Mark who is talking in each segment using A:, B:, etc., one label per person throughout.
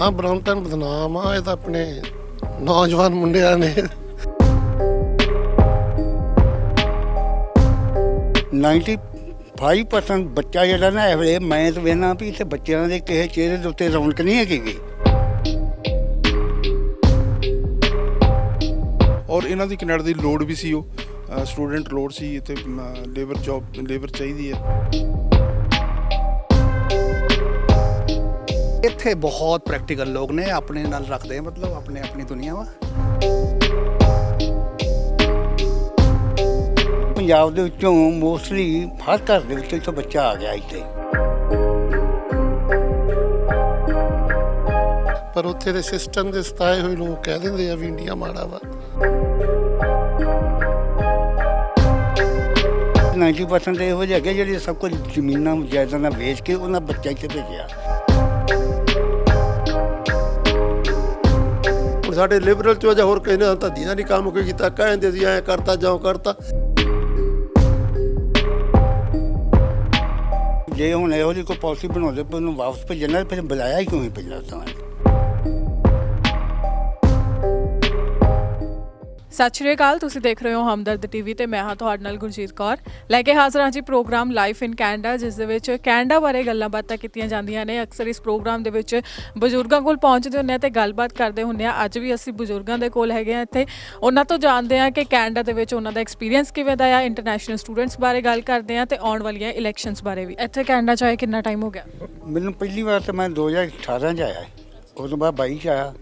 A: ਹਾਂ ਬ੍ਰੌਂਟਨ ਬਦਨਾਮ ਆ ਇਹ ਤਾਂ ਆਪਣੇ ਨੌਜਵਾਨ ਮੁੰਡਿਆਂ ਨੇ।
B: 95% ਬੱਚਾ ਜਿਹੜਾ ਨਾ ਇਹ ਵੇਲੇ ਮੈਂ ਤਾਂ ਵੇਖਣਾ ਵੀ ਇੱਥੇ ਬੱਚਿਆਂ ਦੇ ਕਿਸੇ ਚਿਹਰੇ ਦੇ ਉੱਤੇ ਰੌਣਕ ਨਹੀਂ ਹੈਗੀ ਵੀ
C: ਔਰ ਇਹਨਾਂ ਦੀ ਕੈਨੇਡਾ ਦੀ ਲੋਡ ਵੀ ਸੀ ਉਹ। ਸਟੂਡੈਂਟ ਲੋਡ ਸੀ ਤੇ ਲੇਬਰ ਜੌਬ ਲੇਬਰ ਚਾਹੀਦੀ ਹੈ।
D: ਇੱਥੇ ਬਹੁਤ ਪ੍ਰੈਕਟੀਕਲ ਲੋਕ ਨੇ ਆਪਣੇ ਨਾਲ ਰੱਖਦੇ ਆ ਮਤਲਬ ਆਪਣੇ ਆਪਣੀ ਦੁਨੀਆ ਵਾ।
B: ਪੰਜਾਬ ਦੇ ਵਿੱਚੋਂ ਮੋਸਟਲੀ ਹਰ ਘਰ ਦੇ ਵਿੱਚ ਇੱਥੋਂ ਬੱਚਾ ਆ ਗਿਆ ਇੱਥੇ।
A: ਪਰ ਉੱਥੇ ਦੇ ਸਿਸਟਮ ਦੇ ਸਤਾਏ ਹੋਏ ਲੋਕ ਕਹਿ ਦਿੰਦੇ ਆ ਵੀ ਇੰਡੀਆ ਮਾੜਾ ਵਾ।
B: 90% ਦੇ ਇਹੋ ਜਿਹੇ ਹੈਗੇ ਜਿਹੜੇ ਸਭ ਕੁਝ ਜ਼ਮੀਨਾਂ ਜਾਇਦਾਦਾਂ ਵੇਚ ਕੇ ਉਹਨਾਂ ਬੱਚਾ ਇੱਥੇ ਭੇਜਿਆ।
E: ਸਾਡੇ ਲਿਬਰਲ ਚੋਂ ਜਾਂ ਹੋਰ ਕਹਿੰਦੇ ਹਾਂ ਧੱਦੀ ਦਾ ਨਹੀਂ ਕੰਮ ਕੋਈ ਕੀਤਾ। ਕਹਿੰਦੇ ਸੀ, ਐ ਕਰਤਾ ਜਾਓ ਕਰਤਾ।
B: ਜੇ ਹੁਣ ਇਹੋ ਜਿਹੀ ਕੋਈ ਪਾਲਿਸੀ ਬਣਾਉਂਦੇ ਪਰ ਉਹਨੂੰ ਵਾਪਸ ਭੇਜਣਾ, ਫਿਰ ਬੁਲਾਇਆ ਹੀ ਕਿਉਂ ਨਹੀਂ ਪਹਿਲਾਂ ਤਾਂ
F: ਸਤਿ ਸ਼੍ਰੀ ਅਕਾਲ, ਤੁਸੀਂ ਦੇਖ ਰਹੇ ਹੋ ਹਮਦਰਦ ਟੀਵੀ ਤੇ ਮੈਂ ਹਾਂ ਤੁਹਾਡੇ ਨਾਲ ਗੁਰਜੀਤ ਕੌਰ। ਲੈ ਕੇ ਹਾਜ਼ਰ ਹਾਂ ਜੀ ਪ੍ਰੋਗਰਾਮ ਲਾਈਫ ਇਨ ਕੈਨੇਡਾ ਜਿਸ ਦੇ ਵਿੱਚ ਕੈਨੇਡਾ ਬਾਰੇ ਗੱਲਾਂ ਬਾਤਾਂ ਕੀਤੀਆਂ ਜਾਂਦੀਆਂ ਨੇ। ਅਕਸਰ ਇਸ ਪ੍ਰੋਗਰਾਮ ਦੇ ਵਿੱਚ ਬਜ਼ੁਰਗਾਂ ਕੋਲ ਪਹੁੰਚਦੇ ਹੁੰਦੇ ਆ ਤੇ ਗੱਲਬਾਤ ਕਰਦੇ ਹੁੰਦੇ ਆ ਅੱਜ ਵੀ ਅਸੀਂ ਬਜ਼ੁਰਗਾਂ ਦੇ ਕੋਲ ਹੈਗੇ ਆ ਇੱਥੇ। ਉਹਨਾਂ ਤੋਂ ਜਾਣਦੇ ਆ ਕਿ ਕੈਨੇਡਾ ਦੇ ਵਿੱਚ ਉਹਨਾਂ ਦਾ ਐਕਸਪੀਰੀਅੰਸ ਕਿਵੇਂ ਦਾ ਆ ਇੰਟਰਨੈਸ਼ਨਲ ਸਟੂਡੈਂਟਸ ਬਾਰੇ ਗੱਲ ਕਰਦੇ ਆ ਤੇ ਆਉਣ ਵਾਲੀਆਂ ਇਲੈਕਸ਼ਨਸ ਬਾਰੇ ਵੀ। ਇੱਥੇ ਕੈਨੇਡਾ ਚ ਆਏ, ਕਿੰਨਾ ਟਾਈਮ ਹੋ ਗਿਆ?
B: ਮੈਨੂੰ ਪਹਿਲੀ ਵਾਰ ਤਾਂ ਮੈਂ 2018 ਚ ਆਇਆ। ਸੀ। ਉਸ ਤੋਂ ਬਾਅਦ 22 ਚ ਆਇਆ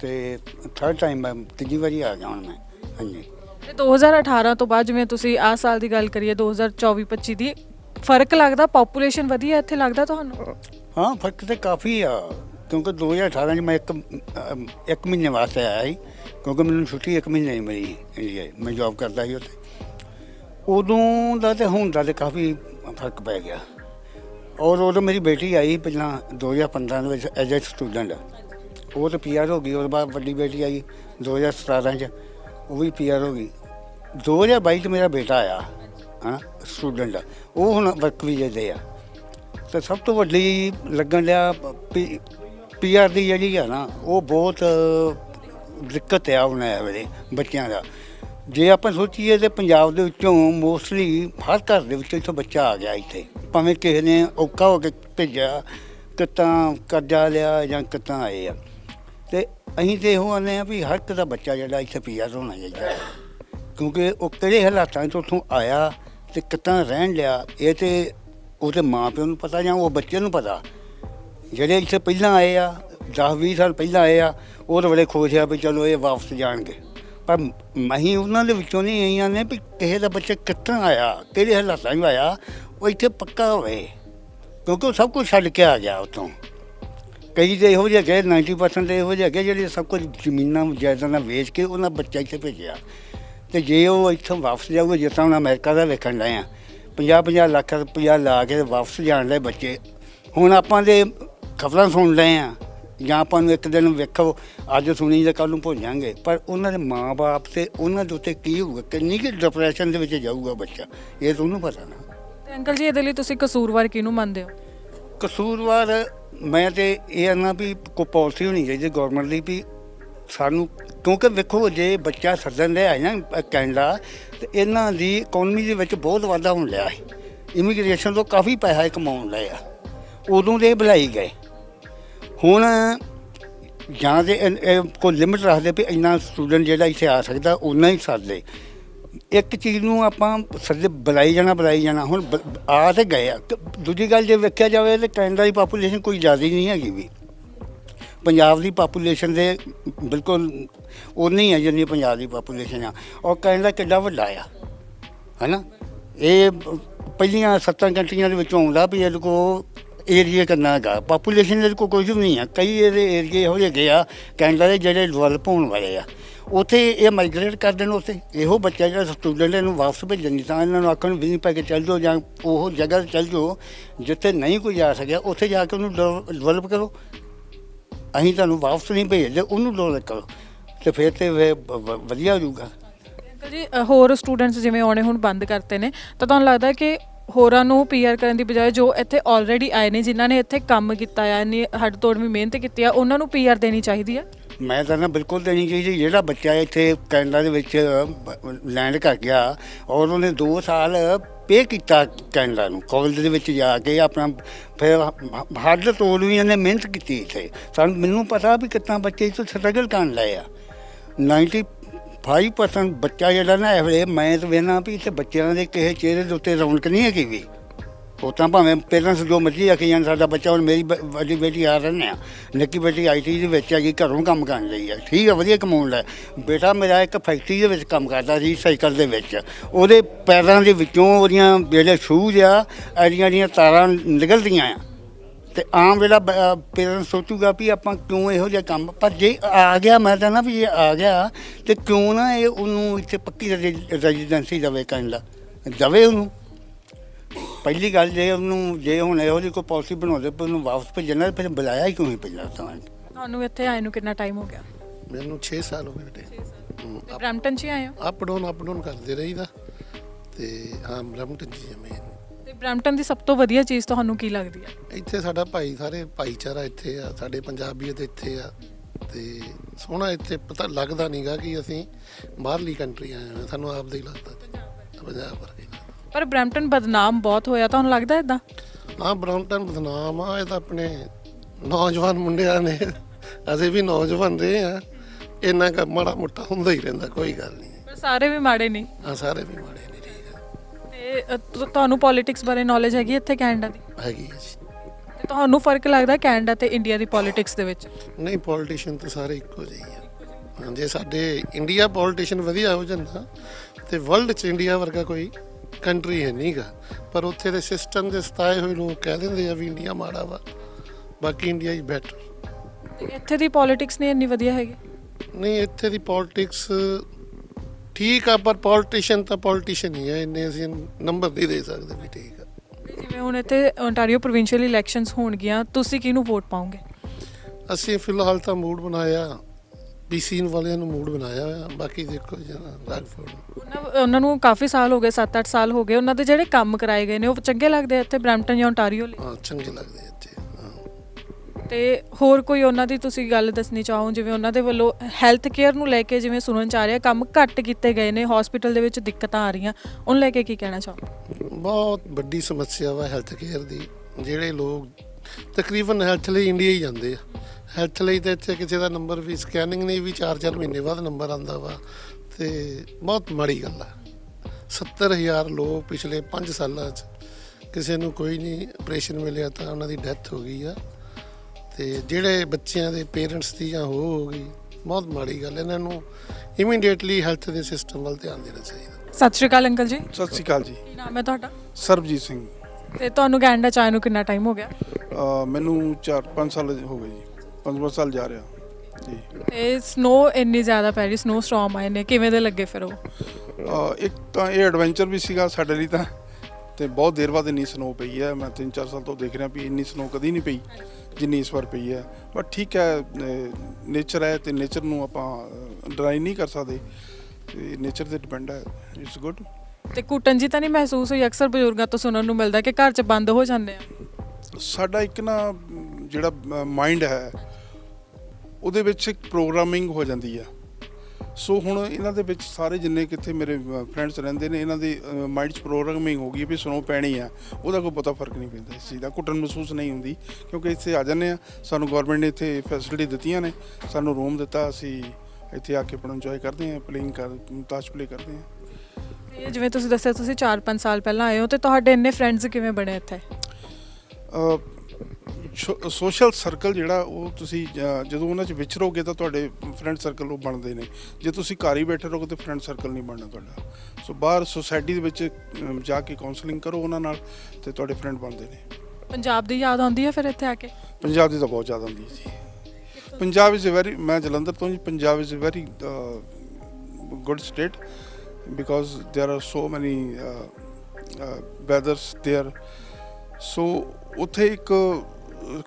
B: ਤੇ ਥਰਡ ਟਾਈਮ ਮੈਂ, ਤੀਜੀ ਵਾਰੀ ਆ ਗਿਆ ਹੁਣ ਮੈਂ। ਹਾਂਜੀ।
F: ਤੇ 2018 ਤੋਂ ਬਾਅਦ ਜਿਵੇਂ ਤੁਸੀਂ ਆਹ ਸਾਲ ਦੀ ਗੱਲ ਕਰੀਏ 2024-25 ਦੀ ਫ਼ਰਕ ਲੱਗਦਾ? ਪੋਪੂਲੇਸ਼ਨ ਵਧੀ ਹੈ ਇੱਥੇ ਲੱਗਦਾ ਤੁਹਾਨੂੰ?
B: ਹਾਂ ਫ਼ਰਕ ਤੇ ਕਾਫੀ ਆ। ਕਿਉਂਕਿ 2018 ਚ ਮੈਂ ਇੱਕ ਅਮ, ਇੱਕ ਮਹੀਨੇ ਵਾਸਤੇ ਆਇਆ ਸੀ। ਕਿਉਂਕਿ ਮੈਨੂੰ ਛੁੱਟੀ ਇੱਕ ਮਹੀਨੇ ਦੀ ਮਿਲੀ ਇੰਡੀਆ 'ਚ। ਮੈਂ ਜੌਬ ਕਰਦਾ ਸੀ ਉੱਥੇ। ਉਦੋਂ ਦਾ ਤੇ ਹੁਣ ਦਾ ਤੇ ਕਾਫੀ ਫ਼ਰਕ ਪੈ ਗਿਆ। ਔਰ ਉਦੋਂ ਮੇਰੀ ਬੇਟੀ ਆਈ ਪਹਿਲਾਂ 2015 ਦੇ ਵਿੱਚ ਐਜ ਅ ਸਟੂਡੈਂਟ ਉਹ ਤੇ ਪੀਆਰ ਹੋ ਗਈ। ਉਹਦੇ ਬਾਅਦ ਵੱਡੀ ਬੇਟੀ ਆਈ 2017 ਚ। ਉਹ ਵੀ ਪੀਆਰ ਹੋ ਗਈ। 2022 ਚ ਮੇਰਾ ਬੇਟਾ ਆਇਆ, ਹਾਂ ਸਟੂਡੈਂਟ ਉਹ ਹੁਣ ਵਰਕ ਵੀਜ਼ੇ ਤੇ ਆ। ਤੇ ਸਭ ਤੋਂ ਵੱਡੀ ਲੱਗਣ ਲਿਆ ਪੀਆਰ ਦੀ ਜਿਹੜੀ ਆ ਨਾ, ਉਹ ਬਹੁਤ ਦਿੱਕਤ ਆ ਉਹਨਾਂ ਵੇਲੇ ਬੱਚਿਆਂ ਦਾ। ਜੇ ਆਪਾਂ ਸੋਚੀਏ ਤੇ ਪੰਜਾਬ ਦੇ ਵਿੱਚੋਂ ਮੋਸਟਲੀ ਹਰ ਘਰ ਦੇ ਵਿੱਚੋਂ ਇੱਥੋਂ ਬੱਚਾ ਆ ਗਿਆ ਇੱਥੇ। ਭਾਵੇਂ ਕਿਸੇ ਨੇ ਔਕਾ ਹੋ ਕੇ ਭੇਜਿਆ ਕਿਤਾਂ ਕਰਜ਼ਾ ਲਿਆ ਜਾਂ ਕਿਤਾਂ ਆਏ ਆ। ਤੇ ਅਸੀਂ ਤੇ ਇਹੋ ਆਨੇ ਆ ਵੀ ਹਰ ਇੱਕ ਦਾ ਬੱਚਾ ਜਿਹੜਾ ਇੱਥੇ ਪੀਆਰ ਹੋਣਾ ਚਾਹੀਦਾ। ਹੈ। ਕਿਉਂਕਿ ਉਹ ਕਿਹੜੇ ਹਾਲਾਤਾਂ 'ਚ ਉੱਥੋਂ ਆਇਆ ਤੇ ਕਿੱਦਾਂ ਰਹਿਣ ਲਿਆ, ਇਹ ਤੇ ਉਹਦੇ ਮਾਪਿਆਂ ਨੂੰ ਪਤਾ ਜਾਂ ਉਹ ਬੱਚੇ ਨੂੰ ਪਤਾ। ਜਿਹੜੇ ਇੱਥੇ ਪਹਿਲਾਂ ਆਏ ਆ 10 20 ਸਾਲ ਪਹਿਲਾਂ ਆਏ ਆ, ਉਹ ਤਾਂ ਬੜੇ ਖੁਸ਼ ਆ ਵੀ ਚਲੋ ਇਹ ਵਾਪਸ ਜਾਣਗੇ। ਪਰ ਮਹੀਂ ਉਹਨਾਂ ਦੇ ਵਿੱਚੋਂ ਨਹੀਂ ਆਈਆਂ ਨੇ ਵੀ ਕਿਸੇ ਦਾ ਬੱਚਾ ਕਿੱਦਾਂ ਆਇਆ, ਕਿਹੜੇ ਹਾਲਾਤਾਂ 'ਚ ਆਇਆ, ਉਹ ਇੱਥੇ ਪੱਕਾ ਹੋਵੇ। ਕਿਉਂਕਿ ਉਹ ਸਭ ਕੁਝ ਛੱਡ ਕੇ ਆ ਗਿਆ ਉੱਥੋਂ। ਕਈ ਤੇ ਇਹੋ ਜਿਹੇ ਗਏ 90% ਤੇ ਇਹੋ ਜਿਹੇ ਹੈਗੇ ਜਿਹੜੇ ਸਭ ਕੁਝ ਜ਼ਮੀਨਾਂ ਜਾਇਦਾਦਾਂ ਵੇਚ ਕੇ ਉਹਨਾਂ ਬੱਚਾ ਇੱਥੇ ਭੇਜਿਆ। ਤੇ ਜੇ ਉਹ ਇੱਥੋਂ ਵਾਪਸ ਜਾਊਗਾ ਜਿਸ ਤਰ੍ਹਾਂ ਅਮਰੀਕਾ ਦਾ ਵੇਖਣ ਲਏ ਆ 50 50 ਲੱਖ ਰੁਪਇਆ ਲਾ ਕੇ ਵਾਪਸ ਜਾਣ ਲਏ ਬੱਚੇ। ਹੁਣ ਆਪਾਂ ਦੇ ਖਬਰਾਂ ਸੁਣ ਲਏ ਆ ਜਾਂ ਆਪਾਂ ਨੂੰ ਇੱਕ ਦਿਨ ਵੇਖੋ ਅੱਜ ਸੁਣੀ ਤੇ ਕੱਲ ਨੂੰ ਭੁੱਲ ਜਾਾਂਗੇ ਪਰ ਉਹਨਾਂ ਦੇ ਮਾਪੇ ਤੇ ਉਹਨਾਂ ਦੇ ਉੱਤੇ ਕੀ ਹੋਊਗਾ ਕਿੰਨੀ ਕਿ ਡਿਪਰੈਸ਼ਨ ਦੇ ਵਿੱਚ ਜਾਊਗਾ ਬੱਚਾ ਇਹ ਤੁਹਾਨੂੰ ਪਤਾ ਨਾ।
F: ਅੰਕਲ ਜੀ ਇਹਦੇ ਲਈ ਤੁਸੀਂ ਕਸੂਰਵਾਰ ਕਿਹਨੂੰ ਮੰਨਦੇ ਹੋ?
B: ਕਸੂਰਵਾਰ ਮੈਂ ਤੇ ਇਹ ਨਾ ਵੀ ਕੋਈ ਪਾਲਿਸੀ ਹੋਣੀ ਚਾਹੀਦੀ ਗਵਰਨਮੈਂਟ ਦੀ ਵੀ ਸਾਨੂੰ, ਕਿਉਂਕਿ ਵੇਖੋ ਜੇ ਬੱਚਾ ਸੱਦਣ ਦੇ ਆਏ ਨਾ ਕੈਨੇਡਾ, ਤੇ ਇਹਨਾਂ ਦੀ ਇਕਨੋਮੀ ਦੇ ਵਿੱਚ ਬਹੁਤ ਵਾਧਾ ਹੋਣ ਲਿਆ ਹੈ ਇਮੀਗ੍ਰੇਸ਼ਨ ਤੋਂ ਕਾਫੀ ਪੈਸਾ ਕਮਾਉਣ ਲਏ ਆ। ਉਦੋਂ ਦੇ ਬੁਲਾਈ ਗਏ। ਹੁਣ ਜਾਂ ਤੇ ਇਹ- ਕੋਈ ਲਿਮਿਟ ਰੱਖਦੇ ਵੀ ਇੰਨਾ ਸਟੂਡੈਂਟ ਜਿਹੜਾ ਇੱਥੇ ਆ ਸਕਦਾ ਉਨਾ ਹੀ ਸੱਦੇ ਇੱਕ ਚੀਜ਼ ਨੂੰ ਆਪਾਂ ਸੱਦੇ ਬੁਲਾਈ ਜਾਣਾ ਬੁਲਾਈ ਜਾਣਾ। ਹੁਣ ਬ- ਆ ਤੇ ਗਏ ਆ। ਤੇ ਦੂਜੀ ਗੱਲ ਜੇ ਵੇਖਿਆ ਜਾਵੇ ਤੇ ਕੈਨੇਡਾ ਦੀ ਪਾਪੂਲੇਸ਼ਨ ਕੋਈ ਜ਼ਿਆਦਾ ਨਹੀਂ ਹੈਗੀ ਵੀ। ਪੰਜਾਬ ਦੀ ਪਾਪੂਲੇਸ਼ਨ ਦੇ ਬਿਲਕੁਲ ਉਨੀ ਹੈ ਜਿੰਨੀ ਪੰਜਾਬ ਦੀ ਪਾਪੂਲੇਸ਼ਨ ਆ। ਔਰ ਕੈਨੇਡਾ ਕਿੱਡਾ ਵੱਡਾ ਆ। ਹੈਨਾ? ਇਹ ਪਹਿਲੀਆਂ ਸੱਤਾਂ ਕੰਟਰੀਆਂ ਦੇ ਵਿੱਚੋਂ ਆਉਂਦਾ ਵੀ ਇਹਦੇ ਕੋ ਏਰੀਆ ਕਰਨਾ ਹੈਗਾ। ਪਾਪੂਲੇਸ਼ਨ ਦੇ ਕੋ ਕੁਝ ਵੀ ਨਹੀਂ ਆ। ਕਈ ਇਹਦੇ ਏਰੀਏ ਇਹੋ ਜਿਹੇ ਹੈਗੇ ਆ, ਕੈਨੇਡਾ ਦੇ ਜਿਹੜੇ ਡਿਵੈਲਪ ਹੋਣ ਵਾਲੇ ਆ। ਉੱਥੇ ਇਹ ਮਾਈਗ੍ਰੇਟ ਕਰਦੇ ਨੇ ਉੱਥੇ। ਇਹੋ ਬੱਚਾ ਜਿਹੜਾ ਸਟੂਡੈਂਟ ਇਹਨੂੰ ਵਾਪਸ ਭੇਜਣ ਦੀ ਤਾਂ ਇਹਨਾਂ ਨੂੰ ਆਖਣ ਵੀ ਨਹੀਂ ਪੈ ਕੇ ਚੱਲ ਜਾਓ ਜਾਂ ਉਹ ਜਗ੍ਹਾ ਤੇ ਚੱਲ ਜਾਓ, ਜਿੱਥੇ ਨਹੀਂ ਕੋਈ ਜਾ ਸਕਿਆ, ਉੱਥੇ ਜਾ ਕੇ ਉਹਨੂੰ ਡਿਵੈਲਪ ਕਰੋ। ਅਸੀਂ ਤੁਹਾਨੂੰ ਵਾਪਸ ਨਹੀਂ ਭੇਜਦੇ, ਉਹਨੂੰ ਡਿਵੈਲਪ ਕਰੋ। ਤੇ ਫਿਰ ਤੇ ਵ- ਵਧੀਆ ਹੋ ਜਾਊਗਾ
F: ਅੰਕਲ ਜੀ ਹੋਰ ਸਟੂਡੈਂਟਸ ਜਿਵੇਂ ਆਉਣੇ ਹੁਣ ਬੰਦ ਕਰਤੇ ਨੇ, ਤਾਂ ਤੁਹਾਨੂੰ ਲੱਗਦਾ ਕਿ ਹੋਰਾਂ ਨੂੰ ਪੀਆਰ ਕਰਨ ਦੀ ਬਜਾਏ ਜੋ ਇੱਥੇ ਆਲਰੇਡੀ ਆਏ ਨੇ, ਜਿਨ੍ਹਾਂ ਨੇ ਇੱਥੇ ਕੰਮ ਕੀਤਾ ਆ, ਇੰਨੀ ਹੱਡ ਤੋੜ ਵੀ ਮਿਹਨਤ ਕੀਤੀ ਆ, ਉਹਨਾਂ ਨੂੰ ਪੀਆਰ ਦੇਣੀ ਚਾਹੀਦੀ ਆ?
B: ਮੈਂ ਤਾਂ ਨਾ ਬਿਲਕੁਲ ਦੇਣੀ ਚਾਹੀਦੀ ਜਿਹੜਾ ਬੱਚਾ ਇੱਥੇ ਕੈਨੇਡਾ ਦੇ ਵਿੱਚ ਲੈਂਡ ਕਰ ਗਿਆ, ਔਰ ਉਹਨੇ 2 ਸਾਲ ਪੇ ਕੀਤਾ ਕੈਨੇਡਾ ਨੂੰ। ਕਾਲਜ ਦੇ ਵਿੱਚ ਜਾ ਕੇ ਆਪਣਾ, ਫਿਰ ਹੱਦ ਤੋੜ ਵੀ ਇਹਨੇ ਮਿਹਨਤ ਕੀਤੀ ਇੱਥੇ। ਸਾਨੂੰ ਮੈਨੂੰ ਪਤਾ ਵੀ ਕਿੰਨਾ ਬੱਚੇ ਇੱਥੋਂ ਸਟਰਗਲ ਕਰਨ ਲਏ ਆ। 95% ਬੱਚਾ ਜਿਹੜਾ ਨਾ, ਇਹ ਵੇਲੇ ਮੈਂ ਤਾਂ ਵੇਖਣਾ ਵੀ ਇੱਥੇ ਬੱਚਿਆਂ ਦੇ ਕਿਸੇ ਚਿਹਰੇ ਦੇ ਉੱਤੇ ਰੌਣਕ ਨਹੀਂ ਹੈਗੀ ਵੀ। ਉਹ ਤਾਂ ਭਾਵੇਂ ਪੇਰੈਂਟਸ ਜੋ ਮਰਜ਼ੀ ਆਖੀ ਜਾਣ, ਸਾਡਾ ਬੱਚਾ ਹੁਣ ਮੇਰੀ ਬ- ਵੱਡੀ ਬੇਟੀ ਆ ਰਹੀ ਆ। ਨਿੱਕੀ ਬੇਟੀ ਆਈਟੀ ਦੇ ਵਿੱਚ ਹੈਗੀ ਘਰੋਂ ਕੰਮ ਕਰਨ ਲਈ ਆ। ਠੀਕ ਆ, ਵਧੀਆ ਕਮਾਉਣ ਲੈ ਬੇਟਾ ਮੇਰਾ ਇੱਕ ਫੈਕਟਰੀ ਦੇ ਵਿੱਚ ਕੰਮ ਕਰਦਾ ਸੀ ਸਾਈਕਲ ਦੇ ਵਿੱਚ। ਉਹਦੇ ਪੈਰਾਂ ਦੇ ਵਿੱਚੋਂ ਉਹਦੀਆਂ ਜਿਹੜੇ ਸ਼ੂਜ਼ ਆ ਐਡੀਆਂ ਜਿਹੜੀਆਂ ਤਾਰਾਂ ਨਿਕਲਦੀਆਂ ਆ। ਤੇ ਆਮ ਜਿਹੜਾ ਪੇਰੈਂਟ ਸੋਚੂਗਾ ਵੀ ਆਪਾਂ ਕਿਉਂ ਇਹੋ ਜਿਹਾ ਕੰਮ, ਪਰ ਜੇ ਆ ਗਿਆ, ਮੈਂ ਤਾਂ ਨਾ ਵੀ ਜੇ ਆ ਗਿਆ, ਤੇ ਕਿਉਂ ਨਾ ਇਹ ਉਹਨੂੰ ਇੱਥੇ ਪੱਕੀ ਰੈਜ਼ੀਡੈਂਸੀ ਦਵੇ ਦਾ। ਦਵੇ ਉਹਨੂੰ। ਪਹਿਲੀ ਗੱਲ ਜੇ ਉਹਨੂੰ ਜੇ ਹੁਣ ਇਹੋ ਜਿਹੀ ਕੋਈ ਪਾਲਿਸੀ ਬਣਾਉਂਦੇ ਪਰ ਉਹਨੂੰ ਵਾਪਸ ਭੇਜਣਾ ਫਿਰ ਬੁਲਾਇਆ ਹੀ ਕਿਉਂ ਨਹੀਂ ਪਹਿਲਾਂ ਤਾਂ?
F: ਤੁਹਾਨੂੰ ਇੱਥੇ ਆਏ ਨੂੰ ਕਿੰਨਾ ਟਾਈਮ ਹੋ ਗਿਆ?
A: ਮੈਨੂੰ 6 ਸਾਲ ਹੋ ਗਏ ਬੇਟੇ।
F: ਤੇ ਬ੍ਰੈਂਪਟਨ 'ਚ ਹੀ ਆਏ ਹੋ?
A: ਅਪ ਡਾਊਨ ਅਪ ਡਾਊਨ ਕਰਦੇ ਰਹੀਦਾ। ਤੇ ਹਾਂ ਬ੍ਰਹਮਟਨ ਜੀ ਆ ਮੈਂ।
F: ਤੇ ਬ੍ਰੈਂਪਟਨ ਦੀ ਸਭ ਤੋਂ ਵਧੀਆ ਚੀਜ਼ ਤੁਹਾਨੂੰ ਕੀ ਲੱਗਦੀ ਹੈ
A: ਇੱਥੇ ਸਾਡਾ ਭਾਈ ਸਾਰੇ ਭਾਈਚਾਰਾ ਇੱਥੇ ਆ ਸਾਡੇ ਪੰਜਾਬੀਅਤ ਇੱਥੇ ਆ। ਤੇ ਸੋਹਣਾ ਇੱਥੇ ਪਤਾ ਲੱਗਦਾ ਨਹੀਂਗਾ ਕਿ ਅਸੀਂ ਬਾਹਰਲੀ ਕੰਟਰੀ ਆਏ ਹਾਂ ਸਾਨੂੰ ਆਪ ਦੇ ਹੀ ਲੱਗਦਾ। ਪੰਜਾਬ ਵਰਗੇ।
F: ਪਰ ਬ੍ਰੈਂਪਟਨ ਬਦਨਾਮ ਬਹੁਤ ਹੋਇਆ ਤੁਹਾਨੂੰ ਲੱਗਦਾ ਇਦਾਂ
A: ਹਾਂ ਬ੍ਰਹਮਟਨ ਬਦਨਾਮ ਆ ਇਹ ਤਾਂ ਆਪਣੇ ਨੌਜਵਾਨ ਮੁੰਡਿਆਂ ਨੇ ਅਸੀਂ ਵੀ ਨੌਜਵਾਨ ਰਹੇ ਆ ਇੰਨਾ ਕੁ ਮਾੜਾ ਮੋਟਾ ਹੁੰਦਾ ਹੀ ਰਹਿੰਦਾ ਕੋਈ ਗੱਲ ਨਹੀਂ।
F: ਪਰ ਸਾਰੇ ਵੀ ਮਾੜੇ ਨਹੀਂ
A: ਆ ਸਾਰੇ ਵੀ ਮਾੜੇ ਨਹੀਂ ਠੀਕ ਆ।
F: ਤੇ ਤੁਹਾਨੂੰ ਪੋਲਿਟਿਕਸ ਬਾਰੇ ਨੌਲੇਜ ਹੈਗੀ ਇੱਥੇ ਕੈਨੇਡਾ ਦੀ?
A: ਹੈਗੀ ਹੈ ਜੀ।
F: ਤੇ ਤੁਹਾਨੂੰ ਫ਼ਰਕ ਲੱਗਦਾ ਕੈਨੇਡਾ ਤੇ ਇੰਡੀਆ ਦੀ ਪੋਲਿਟਿਕਸ ਦੇ ਵਿੱਚ?
A: ਨਹੀਂ ਪੋਲੀਟੀਸ਼ੀਅਨ ਤਾਂ ਸਾਰੇ ਇੱਕੋ ਜਿਹੇ ਹੀ ਆ। ਹਾਂ, ਜੇ ਸਾਡੇ ਇੰਡੀਆ ਪੋਲੀਟੀਸ਼ੀਅਨ ਵਧੀਆ ਹੋ ਜਾਂਦਾ ਤੇ ਵਰਲਡ 'ਚ ਇੰਡੀਆ ਵਰਗਾ ਕੋਈ ਕੰਟਰੀ ਹੈ ਨਹੀਂਗਾ ਪਰ ਉੱਥੇ ਦੇ ਸਿਸਟਮ ਦੇ ਸਤਾਏ ਹੋਏ ਲੋਕ ਕਹਿ ਦਿੰਦੇ ਆ ਵੀ ਇੰਡੀਆ ਮਾੜਾ ਵਾ ਬਾਕੀ ਇੰਡੀਆ ਹੀ ਬੈਟਰ
F: ਇੱਥੇ ਦੀ ਪੋਲਿਟਿਕਸ ਨਹੀਂ ਇੰਨੀ ਵਧੀਆ ਹੈਗੀ?
A: ਨਹੀਂ ਇੱਥੇ ਦੀ ਪੋਲਿਟਿਕਸ ਠੀਕ ਆ ਪਰ ਪੋਲੀਟੀਸ਼ੀਅਨ ਤਾਂ ਪੋਲੀਟੀਸ਼ੀਅਨ ਹੀ ਆ ਇੰਨੇ ਅਸੀਂ ਨੰਬਰ ਨਹੀਂ ਦੇ ਸਕਦੇ ਵੀ ਠੀਕ ਆ।
F: ਜਿਵੇਂ ਹੁਣ ਇੱਥੇ ਓਨਟਾਰੀਓ ਪ੍ਰੋਵਿੰਸ਼ੀਅਲ ਇਲੈਕਸ਼ਨਸ ਹੋਣਗੀਆਂ ਤੁਸੀਂ ਕਿਹਨੂੰ ਵੋਟ ਪਾਓਗੇ?
A: ਅਸੀਂ ਫਿਲਹਾਲ ਤਾਂ ਮੂਡ ਬਣਾਇਆ। ਪੀਸੀ ਵਾਲਿਆਂ ਨੂੰ ਮੂਡ ਬਣਾਇਆ ਹੋਇਆ ਬਾਕੀ ਦੇਖੋ ਜਨਾ ਰਾਗਫੋਰਡ
F: ਉਹਨਾਂ ਉਹਨਾਂ ਨੂੰ ਕਾਫੀ ਸਾਲ ਹੋ ਗਏ 7-8 ਸਾਲ ਹੋ ਗਏ ਉਹਨਾਂ ਦੇ ਜਿਹੜੇ ਕੰਮ ਕਰਾਏ ਗਏ ਨੇ ਉਹ ਚੰਗੇ ਲੱਗਦੇ ਆ ਇੱਥੇ ਬ੍ਰੈਂਪਟਨ ਜਾਂ ਓਨਟਾਰੀਓ ਲਈ?
A: ਹਾਂ ਚੰਗੇ ਲੱਗਦੇ ਇੱਥੇ ਹਾਂ।
F: ਤੇ ਹੋਰ ਕੋਈ ਉਹਨਾਂ ਦੀ ਤੁਸੀਂ ਗੱਲ ਦੱਸਣੀ ਚਾਹੋ ਜਿਵੇਂ ਉਹਨਾਂ ਦੇ ਵੱਲੋਂ ਹੈਲਥ ਕੇਅਰ ਨੂੰ ਲੈ ਕੇ ਜਿਵੇਂ ਸੁਣਨ ਚ ਆ ਰਿਹਾ ਕੰਮ ਘੱਟ ਕੀਤੇ ਗਏ ਨੇ ਹਸਪੀਟਲ ਦੇ ਵਿੱਚ ਦਿੱਕਤਾਂ ਆ ਰਹੀਆਂ ਉਹਨੂੰ ਲੈ ਕੇ ਕੀ ਕਹਿਣਾ ਚਾਹੋ
A: ਬਹੁਤ ਵੱਡੀ ਸਮੱਸਿਆ ਵਾ ਹੈਲਥ ਕੇਅਰ ਦੀ ਜਿਹੜੇ ਲੋਕ ਤਕਰੀਬਨ ਹੈਲਥ ਲਈ ਇੰਡੀਆ ਹੀ ਜਾਂਦੇ ਆ। ਹੈਲਥ ਲਈ ਤਾਂ ਇੱਥੇ ਕਿਸੇ ਦਾ ਨੰਬਰ ਵੀ ਸਕੈਨਿੰਗ ਨਹੀਂ ਵੀ 4-4 ਮਹੀਨੇ ਬਾਅਦ ਨੰਬਰ ਆਂਦਾ ਵਾ। ਤੇ ਬਹੁਤ ਮਾੜੀ ਗੱਲ ਆ। 70000 ਲੋਕ ਪਿਛਲੇ 5 ਸਾਲਾਂ 'ਚ ਕਿਸੇ ਨੂੰ ਕੋਈ ਨਹੀਂ ਆਪਰੇਸ਼ਨ ਮਿਲਿਆ ਤਾਂ ਉਹਨਾਂ ਦੀ ਡੈਥ ਹੋ ਗਈ ਆ। ਤੇ ਜਿਹੜੇ ਬੱਚਿਆਂ ਦੇ ਪੇਰੈਂਟਸ ਦੀ ਜਾਂ ਹੋ ਹੋ ਗਈ ਬਹੁਤ ਮਾੜੀ ਗੱਲ ਇਹਨਾਂ ਨੂੰ ਇਮੀਡੀਏਟਲੀ ਹੈਲਥ ਦੇ ਸਿਸਟਮ ਵੱਲ ਧਿਆਨ ਦੇਣਾ ਚਾਹੀਦਾ।
F: ਸਤਿ ਸ਼੍ਰੀ ਅਕਾਲ ਅੰਕਲ ਜੀ।
C: ਸਤਿ ਸ਼੍ਰੀ ਅਕਾਲ ਜੀ।
F: ਕੀ ਨਾਮ ਹੈ ਤੁਹਾਡਾ?
C: ਸਰਬਜੀਤ ਸਿੰਘ।
F: ਤੇ ਤੁਹਾਨੂੰ ਕੈਨੇਡਾ ਚ ਆਏ ਨੂੰ ਕਿੰਨਾ ਟਾਈਮ ਹੋ ਗਿਆ?
C: ਮੈਨੂੰ 4-5 ਸਾਲ ਹੋ ਗਏ ਜੀ। 5 ਸਾਲ ਜਾ ਰਿਹਾ। ਜੀ।
F: ਤੇ ਸਨੋ ਇੰਨੀ ਜ਼ਿਆਦਾ ਪੈ ਰਹੀ ਸਨੋ ਸਟਾਰਮ ਆਏ ਨੇ ਕਿਵੇਂ ਦੇ ਲੱਗੇ ਫਿਰ ਉਹ?
C: ਅਹ ਇੱਕ ਤਾਂ ਇਹ ਐਡਵੈਂਚਰ ਵੀ ਸੀਗਾ ਸਾਡੇ ਲਈ ਤਾਂ ਤੇ ਬਹੁਤ ਦੇਰ ਬਾਅਦ ਇੰਨੀ ਸਨੋ ਪਈ ਹੈ। ਮੈਂ 3-4 ਸਾਲ ਤੋਂ ਦੇਖ ਰਿਹਾ ਵੀ ਇੰਨੀ ਸਨੋ ਕਦੀ ਨਹੀਂ ਪਈ ਜਿੰਨੀ ਇਸ ਵਾਰ ਪਈ ਹੈ। ਬਟ ਠੀਕ ਹੈ ਨੇਚਰ ਹੈ ਤੇ ਨੇਚਰ ਨੂੰ ਆਪਾਂ ਡਰਾਈ ਨਹੀਂ ਕਰ ਸਕਦੇ। ਤੇ ਨੇਚਰ ਤੇ ਡਿਪੈਂਡ ਹੈ। ਇਟਸ ਗੁੱਡ
F: ਤੇ ਕੁੱਟਣ ਜੀ ਤਾਂ ਨਹੀਂ ਮਹਿਸੂਸ ਹੋਈ? ਅਕਸਰ ਬਜ਼ੁਰਗਾਂ ਤੋਂ ਸੁਣਨ ਨੂੰ ਮਿਲਦਾ ਕਿ ਘਰ 'ਚ ਬੰਦ ਹੋ ਜਾਂਦੇ ਆ।
C: ਸਾਡਾ ਇੱਕ ਨਾ, ਜਿਹੜਾ ਮਾਈਂਡ ਹੈ, ਉਹਦੇ ਵਿੱਚ ਇੱਕ ਪ੍ਰੋਗਰਾਮਿੰਗ ਹੋ ਜਾਂਦੀ ਆ। ਸੋ ਹੁਣ ਇਹਨਾਂ ਦੇ ਵਿੱਚ ਸਾਰੇ ਜਿੰਨੇ ਕਿੱਥੇ ਮੇਰੇ ਫਰੈਂਡਸ ਰਹਿੰਦੇ ਨੇ, ਇਹਨਾਂ ਦੀ ਮਾਈਂਡ 'ਚ ਪ੍ਰੋਗਰਾਮਿੰਗ ਹੋ ਗਈ ਵੀ ਸਨੋ ਪੈਣੀ ਆ, ਉਹਦਾ ਕੋਈ ਪਤਾ ਫ਼ਰਕ ਨਹੀਂ ਪੈਂਦਾ। ਇਸ ਚੀਜ਼ ਦਾ ਘੁੱਟਣ ਮਹਿਸੂਸ ਨਹੀਂ ਹੁੰਦੀ, ਕਿਉਂਕਿ ਇੱਥੇ ਆ ਜਾਂਦੇ ਆ, ਸਾਨੂੰ ਗਵਰਨਮੈਂਟ ਨੇ ਇੱਥੇ ਫੈਸਿਲਿਟੀ ਦਿੱਤੀਆਂ ਨੇ, ਸਾਨੂੰ ਰੂਮ ਦਿੱਤਾ, ਅਸੀਂ ਇੱਥੇ ਆ ਕੇ ਆਪਣਾ ਇੰਜੋਏ ਕਰਦੇ ਆ ਪਲੇਇੰਗ ਕਰ, ਤਾਸ਼ ਪਲੇ ਕਰਦੇ ਆ।
F: ਤੇ ਜਿਵੇਂ ਤੁਸੀਂ ਦੱਸਿਆ, ਤੁਸੀਂ 4-5 ਸਾਲ ਪਹਿਲਾਂ ਆਏ ਹੋ, ਤੇ ਤੁਹਾਡੇ ਇੰਨੇ ਫਰੈਂਡਸ ਕਿਵੇਂ ਬਣੇ ਇੱਥੇ?
C: ਸੋਸ਼ਲ ਸਰਕਲ ਜਿਹੜਾ ਉਹ ਤੁਸੀਂ ਜ- ਜਦੋਂ ਉਹਨਾਂ 'ਚ ਵਿਚਰੋਗੇ ਤਾਂ ਤੁਹਾਡੇ ਫਰੈਂਡ ਸਰਕਲ ਉਹ ਬਣਦੇ ਨੇ ਜੇ ਤੁਸੀਂ ਘਰ ਹੀ ਬੈਠੇ ਰਹੋਗੇ ਤਾਂ ਫਰੈਂਡ ਸਰਕਲ ਨਹੀਂ ਬਣਨਾ ਤੁਹਾਡਾ ਸੋ ਬਾਹਰ ਸੋਸਾਇਟੀ ਦੇ ਵਿੱਚ ਅਮ, ਜਾ ਕੇ ਕਾਉਂਸਲਿੰਗ ਕਰੋ ਉਹਨਾਂ ਨਾਲ ਤੇ ਤੁਹਾਡੇ ਫਰੈਂਡ ਬਣਦੇ ਨੇ
F: ਪੰਜਾਬ ਦੀ ਯਾਦ ਆਉਂਦੀ ਹੈ ਫਿਰ ਇੱਥੇ ਆ ਕੇ
C: ਪੰਜਾਬ ਦੀ ਤਾਂ ਬਹੁਤ ਜ਼ਿਆਦਾ ਹੁੰਦੀ ਹੈ ਜੀ ਪੰਜਾਬ ਇਜ਼ ਅ ਵੈਰੀ ਮੈਂ ਜਲੰਧਰ ਤੋਂ ਜੀ Punjab is a very good state because there are so many weathers there so ਉੱਥੇ ਇੱਕ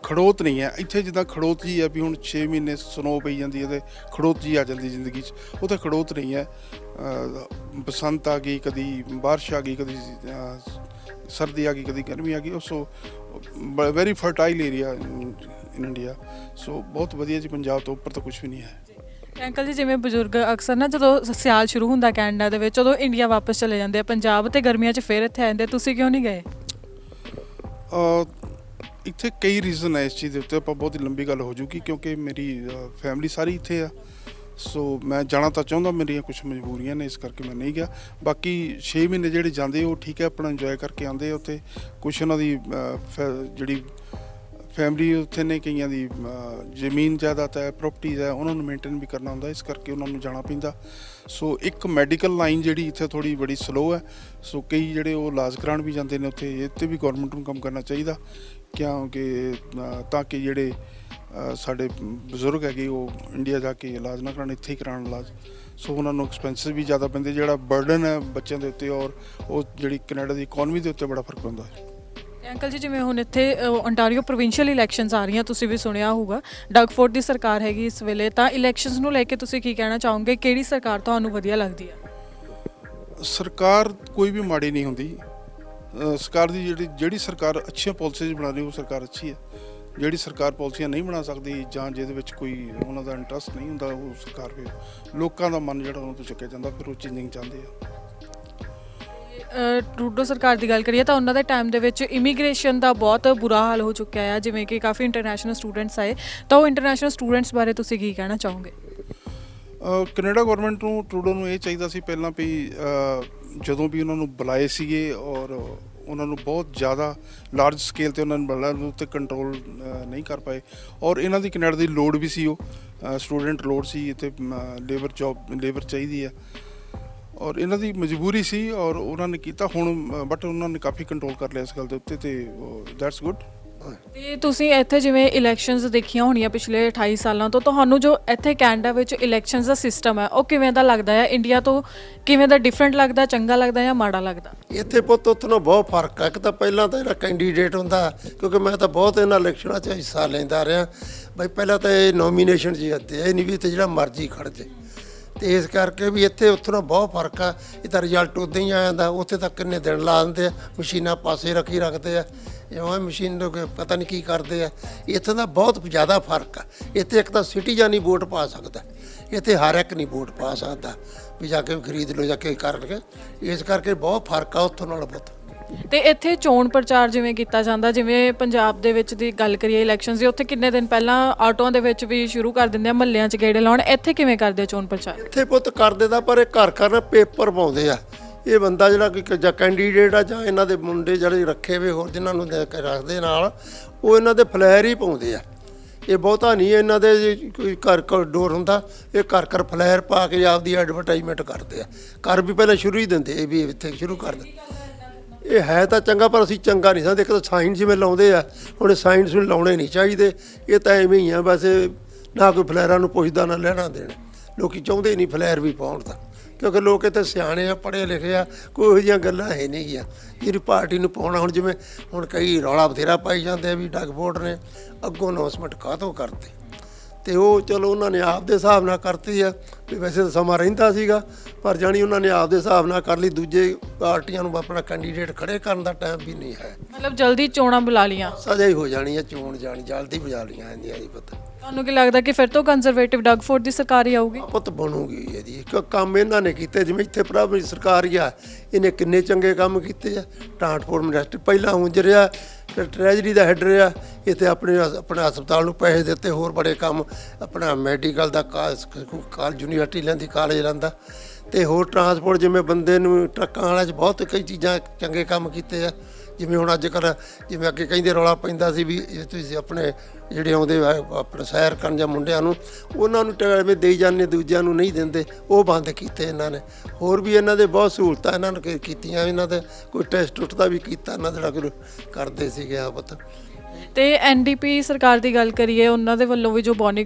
C: ਖੜੋਤ ਨਹੀਂ ਹੈ। ਇੱਥੇ ਜਿੱਦਾਂ ਖੜੋਤ ਜੀ ਹੈ ਵੀ ਹੁਣ 6 ਮਹੀਨੇ ਸਨੋ ਪਈ ਜਾਂਦੀ ਹੈ ਤੇ ਖੜੋਤ ਜੀ ਆ ਜਾਂਦੀ ਜ਼ਿੰਦਗੀ 'ਚ। ਉੱਥੇ ਖੜੋਤ ਨਹੀਂ ਹੈ। ਬਸੰਤ ਆ ਗਈ ਕਦੀ, ਬਾਰਿਸ਼ ਆ ਗਈ, ਕਦੀ ਸਰਦੀ ਆ ਗਈ, ਕਦੀ ਗਰਮੀ ਆ ਗਈ। So very fertile area in India so ਬਹੁਤ ਵਧੀਆ ਜੀ ਪੰਜਾਬ ਤੋਂ ਉੱਪਰ ਤਾਂ ਕੁਝ ਵੀ ਨਹੀਂ ਹੈ।
F: ਅੰਕਲ ਜੀ, ਜਿਵੇਂ ਬਜ਼ੁਰਗ ਅਕਸਰ ਨਾ ਜਦੋਂ ਸਿਆਲ ਸ਼ੁਰੂ ਹੁੰਦਾ ਕੈਨੇਡਾ ਦੇ ਵਿੱਚ, ਉਦੋਂ ਇੰਡੀਆ ਵਾਪਸ ਚਲੇ ਜਾਂਦੇ ਆ। ਪੰਜਾਬ ਤੇ ਗਰਮੀਆਂ 'ਚ ਫੇਰ ਇੱਥੇ ਆ ਜਾਂਦੇ ਤੁਸੀਂ ਕਿਉਂ ਨਹੀਂ ਗਏ?
C: ਇੱਥੇ ਕਈ ਰੀਜ਼ਨ ਹੈ ਇਸ ਚੀਜ਼ ਦੇ ਉੱਤੇ, ਆਪਾਂ ਬਹੁਤ ਹੀ ਲੰਬੀ ਗੱਲ ਹੋ ਜੂਗੀ ਕਿਉਂਕਿ ਮੇਰੀ ਫੈਮਿਲੀ ਸਾਰੀ ਇੱਥੇ ਆ। ਸੋ ਮੈਂ ਜਾਣਾ ਤਾਂ ਚਾਹੁੰਦਾ, ਮੇਰੀਆਂ ਕੁਝ ਮਜਬੂਰੀਆਂ ਨੇ, ਇਸ ਕਰਕੇ ਮੈਂ ਨਹੀਂ ਗਿਆ। ਬਾਕੀ 6 ਮਹੀਨੇ ਜਿਹੜੇ ਜਾਂਦੇ, ਉਹ ਠੀਕ ਹੈ, ਆਪਣਾ ਇੰਜੋਏ ਕਰਕੇ ਆਉਂਦੇ ਆ ਉੱਥੇ। ਕੁਝ ਉਹਨਾਂ ਦੀ ਫੈ- ਜਿਹੜੀ ਫੈਮਿਲੀ ਉੱਥੇ ਨੇ ਕਈਆਂ ਦੀ ਜ਼ਮੀਨ ਜਾਇਦਾਦ ਹੈ ਪ੍ਰਾਪਰਟੀਜ਼ ਹੈ, ਉਹਨਾਂ ਨੂੰ ਮੇਨਟੇਨ ਵੀ ਕਰਨਾ ਹੁੰਦਾ, ਇਸ ਕਰਕੇ ਉਹਨਾਂ ਨੂੰ ਜਾਣਾ ਪੈਂਦਾ। ਸੋ ਇੱਕ ਮੈਡੀਕਲ ਲਾਈਨ ਜਿਹੜੀ ਇੱਥੇ ਥੋੜੀ ਬੜੀ ਸਲੋ ਹੈ, ਸੋ ਕਈ ਜਿਹੜੇ ਉਹ ਇਲਾਜ ਕਰਾਉਣ ਵੀ ਜਾਂਦੇ ਨੇ ਉੱਥੇ, ਇਹ ਵੀ ਗਵਰਨਮੈਂਟ ਨੂੰ ਕੰਮ ਕਰਨਾ ਚਾਹੀਦਾ। ਕਿਉਂਕਿ ਤਾਂ ਕਿ ਜਿਹੜੇ ਸਾਡੇ ਬਜ਼ੁਰਗ ਹੈਗੇ, ਉਹ ਇੰਡੀਆ ਜਾ ਕੇ ਇਲਾਜ ਨਾ ਕਰਾਉਣ, ਇੱਥੇ ਹੀ ਕਰਾਉਣ ਇਲਾਜ। ਸੋ ਉਹਨਾਂ ਨੂੰ ਐਕਸਪੈਂਸਿਸ ਵੀ ਜ਼ਿਆਦਾ ਪੈਂਦੇ, ਜਿਹੜਾ ਬਰਡਨ ਹੈ ਬੱਚਿਆਂ ਦੇ ਉੱਤੇ ਔਰ ਉਹ ਜਿਹੜੀ ਕੈਨੇਡਾ ਦੀ ਇਕਨੋਮੀ ਦੇ ਉੱਤੇ ਬੜਾ ਫ਼ਰਕ ਪੈਂਦਾ ਹੈ।
F: ਅੰਕਲ ਜੀ, ਜਿਵੇਂ ਹੁਣ ਇੱਥੇ ontario ਪ੍ਰੋਵਿੰਸ਼ੀਅਲ ਇਲੈਕਸ਼ਨਸ ਆ ਰਹੀਆਂ, ਤੁਸੀਂ ਵੀ ਸੁਣਿਆ ਹੋਊਗਾ। ਡਗਫੋਰਡ ਦੀ ਸਰਕਾਰ ਹੈਗੀ ਇਸ ਵੇਲੇ, ਤਾਂ ਇਲੈਕਸ਼ਨਸ ਨੂੰ ਲੈ ਕੇ ਤੁਸੀਂ ਕੀ ਕਹਿਣਾ ਚਾਹੋਗੇ? ਕਿਹੜੀ ਸਰਕਾਰ ਤੁਹਾਨੂੰ ਵਧੀਆ ਲੱਗਦੀ ਹੈ
C: ਸਰਕਾਰ ਕੋਈ ਵੀ ਮਾੜੀ ਨਹੀਂ ਹੁੰਦੀ। ਸਰਕਾਰ ਦੀ ਜਿਹੜੀ ਜਿਹੜੀ ਸਰਕਾਰ ਅੱਛੀਆਂ ਪਾਲਿਸੀਜ਼ ਬਣਾ ਰਹੀ, ਉਹ ਸਰਕਾਰ ਅੱਛੀ ਹੈ। ਜਿਹੜੀ ਸਰਕਾਰ ਪਾਲਿਸੀਆਂ ਨਹੀਂ ਬਣਾ ਸਕਦੀ, ਜਾਂ ਜਿਹਦੇ ਵਿੱਚ ਕੋਈ ਉਹਨਾਂ ਦਾ ਇੰਟਰਸਟ ਨਹੀਂ ਹੁੰਦਾ, ਉਹ ਸਰਕਾਰ ਫਿਰ ਲੋਕਾਂ ਦਾ ਮਨ ਜਿਹੜਾ, ਉਹਨਾਂ ਤੋਂ ਚੱਕਿਆ ਜਾਂਦਾ, ਫਿਰ ਉਹ ਚੇਂਜਿੰਗ ਚਾਹੁੰਦੇ ਆ।
F: ਟਰੂਡੋ ਸਰਕਾਰ ਦੀ ਗੱਲ ਕਰੀਏ ਤਾਂ ਉਹਨਾਂ ਦੇ ਟਾਈਮ ਦੇ ਵਿੱਚ ਇਮੀਗ੍ਰੇਸ਼ਨ ਦਾ ਬਹੁਤ ਬੁਰਾ ਹਾਲ ਹੋ ਚੁੱਕਿਆ ਹੈ ਜਿਵੇਂ ਕਿ ਕਾਫੀ ਇੰਟਰਨੈਸ਼ਨਲ ਸਟੂਡੈਂਟਸ ਆਏ। ਤਾਂ ਉਹ ਇੰਟਰਨੈਸ਼ਨਲ ਸਟੂਡੈਂਟਸ ਬਾਰੇ ਤੁਸੀਂ ਕੀ ਕਹਿਣਾ ਚਾਹੋਗੇ?
C: ਅ, ਕੈਨੇਡਾ ਗਵਰਨਮੈਂਟ ਨੂੰ ਟਰੂਡੋ ਨੂੰ ਇਹ ਚਾਹੀਦਾ ਸੀ ਪਹਿਲਾਂ ਵੀ ਜਦੋਂ ਵੀ ਉਹਨਾਂ ਨੂੰ ਬੁਲਾਏ ਸੀਗੇ ਔਰ ਉਹਨਾਂ ਨੂੰ ਬਹੁਤ ਜ਼ਿਆਦਾ ਲਾਰਜ ਸਕੇਲ ਤੇ ਉਹਨਾਂ ਨੂੰ ਬੁਲਾਇਆ ਉੱਤੇ ਕੰਟਰੋਲ ਨਹੀਂ ਕਰ ਪਾਏ। ਔਰ ਇਹਨਾਂ ਦੀ ਕੈਨੇਡਾ ਦੀ ਲੋੜ ਵੀ ਸੀ ਉਹ। ਸਟੂਡੈਂਟ ਲੋੜ ਸੀ ਇੱਥੇ ਲੇਬਰ ਜੌਬ ਲੇਬਰ ਚਾਹੀਦੀ ਆ। ਔਰ ਇਹਨਾਂ ਦੀ ਮਜਬੂਰੀ ਸੀ ਔਰ ਉਹਨਾਂ ਨੇ ਕੀਤਾ। ਹੁਣ ਬਟ ਉਹਨਾਂ ਨੇ ਕਾਫੀ ਕੰਟਰੋਲ ਕਰ ਲਿਆ ਇਸ ਗੱਲ ਦੇ ਉੱਤੇ ਤੇ ਦੈਟਸ ਗੁੱਡ
F: ਤੇ ਤੁਸੀਂ ਇੱਥੇ ਜਿਵੇਂ ਇਲੈਕਸ਼ਨਸ ਦੇਖੀਆਂ ਹੋਣੀਆਂ ਪਿਛਲੇ 28 ਸਾਲਾਂ ਤੋਂ ਤੁਹਾਨੂੰ ਜੋ ਇੱਥੇ ਕੈਨੇਡਾ ਵਿੱਚ ਇਲੈਕਸ਼ਨਸ ਦਾ ਸਿਸਟਮ ਹੈ ਉਹ ਕਿਵੇਂ ਦਾ ਲੱਗਦਾ ਹੈ? ਇੰਡੀਆ ਤੋਂ ਕਿਵੇਂ ਦਾ ਡਿਫਰੈਂਟ ਲੱਗਦਾ ਚੰਗਾ ਲੱਗਦਾ ਜਾਂ ਮਾੜਾ ਲੱਗਦਾ?
E: ਇੱਥੇ ਪੁੱਤ ਉੱਥੋਂ ਨਾਲੋਂ ਬਹੁਤ ਫ਼ਰਕ ਹੈ। ਇੱਕ ਤਾਂ ਪਹਿਲਾਂ ਤਾਂ ਜਿਹੜਾ ਕੈਂਡੀਡੇਟ ਹੁੰਦਾ ਕਿਉਂਕਿ ਮੈਂ ਤਾਂ ਬਹੁਤ ਇਹਨਾਂ ਇਲੈਕਸ਼ਨਾਂ 'ਚ ਹਿੱਸਾ ਲੈਂਦਾ ਰਿਹਾ। ਬਈ ਪਹਿਲਾਂ ਤਾਂ ਇਹ ਨੋਮੀਨੇਸ਼ਨ ਜੀ ਹੁੰਦੇ ਇਹ ਨਹੀਂ ਵੀ ਤੇ ਜਿਹੜਾ ਮਰਜ਼ੀ ਖੜ ਜੇ ਤੇ ਇਸ ਕਰਕੇ ਵੀ ਇੱਥੇ ਉੱਥੋਂ ਨਾਲੋਂ ਬਹੁਤ ਫ਼ਰਕ ਆ। ਇਹ ਤਾਂ ਰਿਜ਼ਲਟ ਉਦਾਂ ਹੀ ਆ ਜਾਂਦਾ। ਉੱਥੇ ਤਾਂ ਕਿੰਨੇ ਦਿਨ ਲਾ ਦਿੰਦੇ ਆ। ਮਸ਼ੀਨਾਂ ਪਾਸੇ ਰੱਖੀ ਰੱਖਦੇ ਆ। ਜਿਵੇਂ ਮਸ਼ੀਨ ਨੂੰ ਪਤਾ ਨਹੀਂ ਕੀ ਕਰਦੇ ਆ। ਇੱਥੇ ਦਾ ਬਹੁਤ ਜ਼ਿਆਦਾ ਫ਼ਰਕ ਆ। ਇੱਥੇ ਇੱਕ ਤਾਂ ਸਿਟੀਜ਼ਨ ਹੀ ਵੋਟ ਪਾ ਸਕਦਾ। ਇੱਥੇ ਹਰ ਇੱਕ ਨਹੀਂ ਵੋਟ ਪਾ ਸਕਦਾ। ਵੀ ਜਾ ਕੇ ਖਰੀਦ ਲਓ, ਜਾ ਕੇ ਕਰਕੇ। ਇਸ ਕਰਕੇ ਬਹੁਤ ਫ਼ਰਕ ਆ ਉੱਥੋਂ ਨਾਲ ਬਹੁਤ।
F: ਤੇ ਇੱਥੇ ਚੋਣ ਪ੍ਰਚਾਰ ਜਿਵੇਂ ਕੀਤਾ ਜਾਂਦਾ, ਜਿਵੇਂ ਪੰਜਾਬ ਦੇ ਵਿੱਚ ਦੀ ਗੱਲ ਕਰੀਏ ਇਲੈਕਸ਼ਨਸ ਦੀ, ਉੱਥੇ ਕਿੰਨੇ ਦਿਨ ਪਹਿਲਾਂ ਆਟੋਆਂ ਦੇ ਵਿੱਚ ਵੀ ਸ਼ੁਰੂ ਕਰ ਦਿੰਦੇ ਆ ਮਹੱਲਿਆਂ 'ਚ ਗੇੜੇ ਲਾਉਣ। ਇੱਥੇ ਕਿਵੇਂ ਕਰਦੇ ਚੋਣ ਪ੍ਰਚਾਰ?
E: ਇੱਥੇ ਪੁੱਤ ਕਰਦੇ ਦਾ ਪਰ ਇਹ ਘਰ ਘਰ ਪੇਪਰ ਪਾਉਂਦੇ ਆ। ਇਹ ਬੰਦਾ ਜਿਹੜਾ ਕੋਈ ਜਾਂ ਕੈਂਡੀਡੇਟ ਆ, ਜਾਂ ਇਹਨਾਂ ਦੇ ਮੁੰਡੇ ਜਿਹੜੇ ਰੱਖੇ ਵੇ ਹੋਰ ਜਿਨ੍ਹਾਂ ਨੂੰ ਦੇ ਕੇ ਰੱਖਦੇ ਨਾਲ, ਉਹ ਇਹਨਾਂ ਦੇ ਫਲੈਰ ਹੀ ਪਾਉਂਦੇ ਆ। ਇਹ ਬਹੁਤਾ ਨਹੀਂ, ਇਹਨਾਂ ਦੇ ਕੋਈ ਘਰ ਘਰ ਡੋਰ ਹੁੰਦਾ, ਇਹ ਘਰ ਘਰ ਫਲੈਰ ਪਾ ਕੇ ਆਪਦੀ ਐਡਵਰਟਾਈਜ਼ਮੈਂਟ ਕਰਦੇ ਆ। ਘਰ ਵੀ ਪਹਿਲਾਂ ਸ਼ੁਰੂ ਹੀ ਦਿੰਦੇ, ਇਹ ਵੀ ਇੱਥੇ ਸ਼ੁਰੂ ਕਰ ਦਿੰਦੇ। ਇਹ ਹੈ ਤਾਂ ਚੰਗਾ, ਪਰ ਅਸੀਂ ਚੰਗਾ ਨਹੀਂ ਸਮਝਦੇ। ਇੱਕ ਤਾਂ ਸਾਈਨ ਜਿਵੇਂ ਲਾਉਂਦੇ ਆ, ਹੁਣ ਸਾਈਨ ਨੂੰ ਲਾਉਣੇ ਨਹੀਂ ਚਾਹੀਦੇ। ਇਹ ਤਾਂ ਐਵੇਂ ਹੀ ਆ, ਬਸ ਨਾ ਕੋਈ ਫਲੈਰਾਂ ਨੂੰ ਪੁੱਛਦਾ, ਨਾ ਲੈਣਾ ਦੇਣਾ। ਲੋਕੀ ਚਾਹੁੰਦੇ ਨਹੀਂ ਫਲੈਰ ਵੀ ਪਾਉਣ ਤਾਂ, ਕਿਉਂਕਿ ਲੋਕ ਇੱਥੇ ਸਿਆਣੇ ਆ, ਪੜ੍ਹੇ ਲਿਖੇ ਆ, ਕੋਈ ਇਹੋ ਜਿਹੀਆਂ ਗੱਲਾਂ ਹੈ ਨਹੀਂ ਗਿਆ ਜਿਹੜੀ ਪਾਰਟੀ ਨੂੰ ਪਾਉਣਾ, ਹੁਣ ਜਿਵੇਂ ਹੁਣ ਕਈ ਰੌਲਾ ਬਥੇਰਾ ਪਾਈ ਜਾਂਦੇ ਆ ਵੀ ਡੱਗ ਬੋਰਡ ਨੇ, ਅੱਗੋਂ ਅਨਾਉਂਸਮੈਂਟ ਕਾਹਤੋਂ ਕਰਤੇ? ਤੇ ਉਹ ਚਲੋ ਉਹਨਾਂ ਨੇ ਆਪ ਦੇ ਹਿਸਾਬ ਨਾਲ ਕਰਤੀ ਆ ਵੀ ਵੈਸੇ ਤਾਂ ਸਮਾਂ ਰਹਿੰਦਾ ਸੀਗਾ ਪਰ ਜਾਣੀ ਉਹਨਾਂ ਨੇ ਆਪ ਦੇ ਹਿਸਾਬ ਨਾਲ ਕਰ ਲਈ ਦੂਜੇ ਪਾਰਟੀਆਂ ਨੂੰ ਆਪਣਾ ਕੈਂਡੀਡੇਟ ਖੜੇ ਕਰਨ ਦਾ ਟਾਈਮ ਵੀ ਨਹੀਂ ਹੈ।
F: ਮਤਲਬ ਜਲਦੀ ਚੋਣਾਂ ਬੁਲਾ ਲੀਆਂ
E: ਸਜ਼ਾ ਹੀ ਹੋ ਜਾਣੀ ਹੈ ਚੋਣ ਜਾਣੀ ਜਲਦੀ ਬਜਾ ਲੀਆਂ ਜਾਂਦੀਆਂ ਜੀ ਪਤਾ।
F: ਤੁਹਾਨੂੰ ਕੀ ਲੱਗਦਾ ਕਿ ਫਿਰ ਤੋਂ ਕੰਜ਼ਰਵੇਟਿਵ ਡਗਫੋਰਡ ਦੀ ਸਰਕਾਰ ਹੀ ਆਊਗੀ?
E: ਪੁੱਤ ਬਣੂਗੀ ਇਹਦੀ। ਇੱਕ ਕੰਮ ਇਹਨਾਂ ਨੇ ਕੀਤੇ ਜਿਵੇਂ ਇੱਥੇ ਪ੍ਰਭ ਸਰਕਾਰ ਹੀ ਆ ਇਹਨੇ ਕਿੰਨੇ ਚੰਗੇ ਕੰਮ ਕੀਤੇ ਆ। ਟਰਾਂਸਪੋਰਟ ਮਿਨਿਸਟਰ ਪਹਿਲਾਂ ਉਂਝ ਰਿਹਾ ਟ੍ਰੈਜਰੀ ਦਾ ਹੈਡਰ ਰਿਹਾ ਇੱਥੇ ਆਪਣੇ ਆਪਣੇ ਹਸਪਤਾਲ ਨੂੰ ਪੈਸੇ ਦਿੱਤੇ, ਹੋਰ ਬੜੇ ਕੰਮ, ਆਪਣਾ ਮੈਡੀਕਲ ਦਾ ਕਾਲ ਯੂਨੀਵਰਸਿਟੀ ਲੈਂਦੀ ਕਾਲਜ ਲੈਂਦਾ। ਤੇ ਹੋਰ ਟਰਾਂਸਪੋਰਟ ਜਿਵੇਂ ਬੰਦੇ ਨੂੰ ਟਰੱਕਾਂ ਵਾਲਿਆਂ 'ਚ ਬਹੁਤ ਕਈ ਚੀਜ਼ਾਂ ਚੰਗੇ ਕੰਮ ਕੀਤੇ ਆ। ਜਿਵੇਂ ਹੁਣ ਅੱਜ ਕੱਲ੍ਹ ਜਿਵੇਂ ਅੱਗੇ ਕਹਿੰਦੇ ਰੌਲਾ ਪੈਂਦਾ ਸੀ ਵੀ ਇਹ ਤੁਸੀਂ ਆਪਣੇ ਜਿਹੜੇ ਆਉਂਦੇ ਆ ਆਪਣੇ ਸੈਰ ਕਰਨ ਜਾਂ ਮੁੰਡਿਆਂ ਨੂੰ ਉਹਨਾਂ ਨੂੰ ਟੈਵੇਂ ਦੇਈ ਜਾਂਦੇ ਦੂਜਿਆਂ ਨੂੰ ਨਹੀਂ ਦਿੰਦੇ ਉਹ ਬੰਦ ਕੀਤੇ ਇਹਨਾਂ ਨੇ। ਹੋਰ ਵੀ ਇਹਨਾਂ ਦੇ ਬਹੁਤ ਸਹੂਲਤਾਂ ਇਹਨਾਂ ਨੇ ਕੀਤੀਆਂ ਇਹਨਾਂ ਦੇ ਕੋਈ ਟੈਸਟ ਟੁੱਟ ਵੀ ਕੀਤਾ ਇਹਨਾਂ ਦੇ ਨਾਲ ਕਰਦੇ ਸੀਗੇ ਆ ਪਤਾ
F: ਤੇ ਐਨਡੀਪੀ ਸਰਕਾਰ ਦੀ ਗੱਲ ਕਰੀਏ ਉਹਨਾਂ ਦੇ ਵੱਲੋਂ ਵੀ ਜੋ ਬੋਨੀ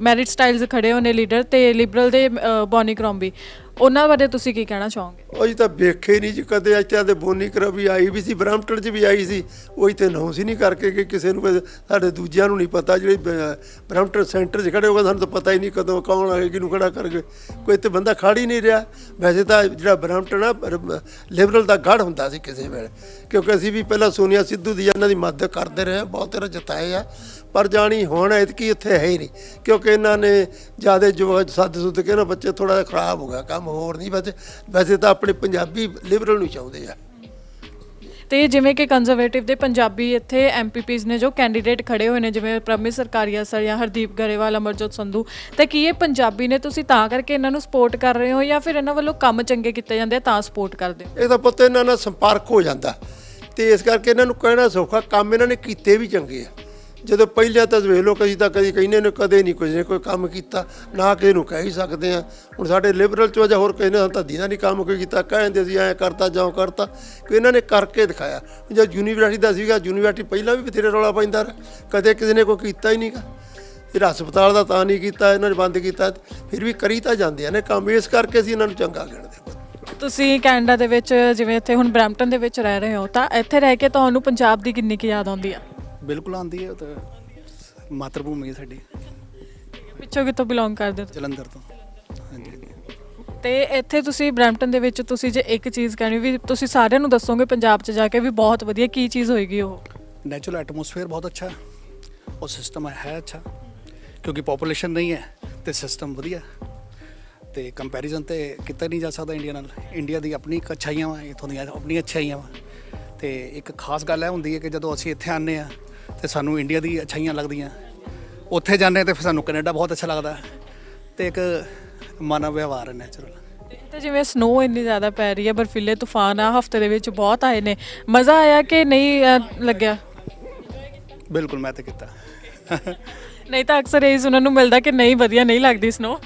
F: ਮੈਰਿਟ ਸਟਾਈਲਸ ਖੜੇ ਹੋਏ ਨੇ ਲੀਡਰ ਤੇ ਲਿਬਰਲ ਦੇ ਅ, ਬੋਨੀ ਕਰੋਮਬੀ ਉਹਨਾਂ ਬਾਰੇ ਤੁਸੀਂ ਕੀ ਕਹਿਣਾ ਚਾਹੋਗੇ?
E: ਉਹ ਜੀ ਤਾਂ ਵੇਖੇ ਨਹੀਂ ਜੀ ਕਦੇ ਇੱਥੇ ਤੇ ਬੋਨੀ ਕਰ ਵੀ ਆਈ ਵੀ ਸੀ ਬ੍ਰਹਮਟਨ 'ਚ ਵੀ ਆਈ ਸੀ। ਉਹ ਇੱਥੇ ਅਨਾਉਂਸ ਹੀ ਨਹੀਂ ਕਰਕੇ ਕਿ ਕਿਸੇ ਨੂੰ ਸਾਡੇ ਦੂਜਿਆਂ ਨੂੰ ਨਹੀਂ ਪਤਾ ਜਿਹੜੇ ਬ- ਸੈਂਟਰ 'ਚ ਖੜੇ ਹੋ ਗਏ ਸਾਨੂੰ ਤਾਂ ਪਤਾ ਹੀ ਨਹੀਂ ਕਦੋਂ ਕੌਣ ਆਏ ਕਿਹਨੂੰ ਖੜਾ ਕਰਕੇ ਕੋਈ ਇੱਥੇ ਬੰਦਾ ਖੜ ਹੀ ਨਹੀਂ ਰਿਹਾ। ਵੈਸੇ ਤਾਂ ਜਿਹੜਾ ਬ੍ਰਹਮਟਨ ਆ ਲਿਬਰਲ ਦਾ ਗੜ ਹੁੰਦਾ ਸੀ ਕਿਸੇ ਵੇਲੇ। ਕਿਉਂਕਿ ਅਸੀਂ ਵੀ ਪਹਿਲਾਂ ਸੋਨੀਆ ਸਿੱਧੂ ਦੀ ਇਹਨਾਂ ਦੀ ਮਦਦ ਕਰਦੇ ਰਹੇ ਹਾਂ, ਬਹੁਤ ਤੇਰਾ ਜਤਾਏ ਆ। ਪਰ ਜਾਣੀ ਹੁਣ ਐਤਕੀ ਇੱਥੇ ਹੈ ਹੀ ਨਹੀਂ ਕਿਉਂਕਿ ਇਹਨਾਂ ਨੇ ਜ਼ਿਆਦਾ ਜੋ ਸੱਦ ਸੁੱਦ ਕੇ ਨਾ ਬੱਚੇ ਥੋੜਾ ਜਿਹਾ ਖਰਾਬ ਹੋ ਗਿਆ ਕੰਮ ਹੋਰ ਨਹੀਂ ਵੈਸੇ ਵੈਸੇ ਤਾਂ ਆਪਣੇ ਪੰਜਾਬੀ ਲਿਬਰਲ ਨੂੰ ਚਾਹੁੰਦੇ ਆ।
F: ਤੇ ਜਿਵੇਂ ਕਿ ਕੰਜ਼ਰਵੇਟਿਵ ਦੇ ਪੰਜਾਬੀ ਇੱਥੇ ਐਮਪੀਪੀਜ਼ ਨੇ ਜੋ ਕੈਂਡੀਡੇਟ ਖੜੇ ਹੋਏ ਨੇ ਜਿਵੇਂ ਪ੍ਰਮਿਤ ਸਰਕਾਰੀਆ ਸਰ ਜਾਂ ਹਰਦੀਪ ਗਰੇਵਾਲ ਅਮਰਜੋਤ ਸੰਧੂ ਤੇ ਕੀ ਇਹ ਪੰਜਾਬੀ ਨੇ ਤੁਸੀਂ ਤਾਂ ਕਰਕੇ ਇਹਨਾਂ ਨੂੰ ਸਪੋਰਟ ਕਰ ਰਹੇ ਹੋ ਜਾਂ ਫਿਰ ਇਹਨਾਂ ਵੱਲੋਂ ਕੰਮ ਚੰਗੇ ਕੀਤੇ ਜਾਂਦੇ ਤਾਂ ਸਪੋਰਟ ਕਰਦੇ ਹੋ?
E: ਇਹ ਤਾਂ ਪੁੱਤ ਇਹਨਾਂ ਨਾਲ ਸੰਪਰਕ ਹੋ ਜਾਂਦਾ ਤੇ ਇਸ ਕਰਕੇ ਇਹਨਾਂ ਨੂੰ ਕਹਿਣਾ ਸੌਖਾ ਕੰਮ ਇਹਨਾਂ ਨੇ ਕੀਤੇ ਵੀ ਚੰਗੇ ਆ। ਜਦੋਂ ਪਹਿਲਾਂ ਤਾਂ ਵੇਖ ਲਓ, ਕਦੀ ਤਾਂ ਕਦੀ ਕਹਿੰਦੇ ਨੇ, ਕਦੇ ਨਹੀਂ ਕੁਝ ਨੇ ਕੋਈ ਕੰਮ ਕੀਤਾ, ਨਾ ਕਿਸੇ ਨੂੰ ਕਹਿ ਹੀ ਸਕਦੇ ਆ ਹੁਣ ਸਾਡੇ ਲਿਬਰਲ ਚੋਂ ਜਾਂ ਹੋਰ ਕਹਿੰਦੇ ਹਾਂ ਤਾਂ ਦੀਦਾ ਨਹੀਂ ਕੰਮ ਕੋਈ ਕੀਤਾ ਕਹਿੰਦੇ ਸੀ, ਐਂ ਕਰਤਾ ਜਾਂ ਕਰਤਾ। ਕਿ ਇਹਨਾਂ ਨੇ ਕਰਕੇ ਦਿਖਾਇਆ। ਜਦ ਯੂਨੀਵਰਸਿਟੀ ਦਾ ਸੀਗਾ ਯੂਨੀਵਰਸਿਟੀ ਪਹਿਲਾਂ ਵੀ ਬਥੇਰੇ ਰੌਲਾ ਪੈਂਦਾ ਰਿਹਾ। ਕਦੇ ਕਿਸੇ ਨੇ ਕੋਈ ਕੀਤਾ ਹੀ ਨਹੀਂਗਾ। ਫਿਰ ਹਸਪਤਾਲ ਦਾ ਤਾਂ ਨਹੀਂ ਕੀਤਾ, ਇਹਨਾਂ ਨੇ ਬੰਦ ਕੀਤਾ। ਫਿਰ ਵੀ ਕਰੀ ਤਾਂ ਜਾਂਦੇ ਆ ਨੇ ਕੰਮ, ਇਸ ਕਰਕੇ ਅਸੀਂ ਇਹਨਾਂ ਨੂੰ ਚੰਗਾ ਗਿਣਦੇ ਹਾਂ।
F: ਤੁਸੀਂ ਕੈਨੇਡਾ ਦੇ ਵਿੱਚ, ਜਿਵੇਂ ਇੱਥੇ ਹੁਣ ਬਰੈਂਪਟਨ ਦੇ ਵਿੱਚ ਰਹਿ ਰਹੇ ਹੋ, ਤਾਂ ਇੱਥੇ ਰਹਿ ਕੇ ਤੁਹਾਨੂੰ ਪੰਜਾਬ ਦੀ ਕਿੰਨੀ ਕੁ ਯਾਦ ਆਉਂਦੀ ਆ?
D: ਬਿਲਕੁਲ ਆਉਂਦੀ ਹੈ ਉਹ ਤਾਂ ਮਾਤਰ ਭੂਮੀ ਹੈ ਸਾਡੀ
F: ਪਿੱਛੋਂ ਕਿੱਥੋਂ ਬਿਲੋਂਗ ਕਰਦੇ ਹੋ
D: ਜਲੰਧਰ ਤੋਂ ਹਾਂਜੀ ਹਾਂਜੀ
F: ਤੇ ਇੱਥੇ ਤੁਸੀਂ ਬਰੈਂਪਟਨ ਦੇ ਵਿੱਚ ਤੁਸੀਂ ਜੇ ਇੱਕ ਚੀਜ਼ ਕਹਿਣੀ ਵੀ ਤੁਸੀਂ ਸਾਰਿਆਂ ਨੂੰ ਦੱਸੋਗੇ ਪੰਜਾਬ 'ਚ ਜਾ ਕੇ ਵੀ ਬਹੁਤ ਵਧੀਆ ਕੀ ਚੀਜ਼ ਹੋਏਗੀ ਉਹ
D: नेचुरल एटमॉस्फेयर बहुत अच्छा है और सिस्टम है अच्छा क्योंकि पॉपुलेशन नहीं है ਤੇ ਸਿਸਟਮ ਵਧੀਆ ਤੇ ਕੰਪੈਰੀਜ਼ਨ ਤੇ ਕੀਤਾ ਨਹੀਂ ਜਾ ਸਕਦਾ ਇੰਡੀਆ ਨਾਲ ਇੰਡੀਆ ਦੀ ਆਪਣੀ ਇੱਕ ਅੱਛਾਈਆਂ ਵਾ ਇਥੋਂ ਦੀਆਂ ਆਪਣੀਆਂ ਅੱਛਾਈਆਂ ਵਾ ਤੇ ਇੱਕ ਖਾਸ ਗੱਲ ਇਹ ਹੁੰਦੀ ਹੈ ਕਿ ਜਦੋਂ ਅਸੀਂ ਇੱਥੇ ਆਨੇ ਆ ਤੇ ਸਾਨੂੰ ਇੰਡੀਆ ਦੀ ਅੱਛਾਈਆਂ ਲੱਗਦੀਆਂ। ਉੱਥੇ ਜਾਂਦੇ ਤੇ ਫਿਰ ਸਾਨੂੰ ਕੈਨੇਡਾ ਬਹੁਤ ਅੱਛਾ ਲੱਗਦਾ। ਤੇ ਇੱਕ ਮਾਨਵ ਵਿਵਹਾਰ ਹੈ ਨੈਚੁਰਲ
F: ਤੇ ਜਿਵੇਂ ਸਨੋ ਇੰਨੀ ਜ਼ਿਆਦਾ ਪੈ ਰਹੀ ਹੈ ਬਰਫੀਲੇ ਤੂਫਾਨ ਆ ਹਫ਼ਤੇ ਦੇ ਵਿੱਚ ਬਹੁਤ ਆਏ ਨੇ। ਮਜ਼ਾ ਆਇਆ ਕਿ ਨਹੀਂ ਅਹ, ਲੱਗਿਆ?
D: ਬਿਲਕੁਲ ਮੈਂ ਤੇ ਕੀਤਾ।
F: ਨਹੀਂ ਤਾਂ ਅਕਸਰ ਇਹ ਸੁਣਨ ਨੂੰ ਮਿਲਦਾ ਕਿ ਨਹੀਂ ਵਧੀਆ ਨਹੀਂ ਲੱਗਦੀ ਸਨੋ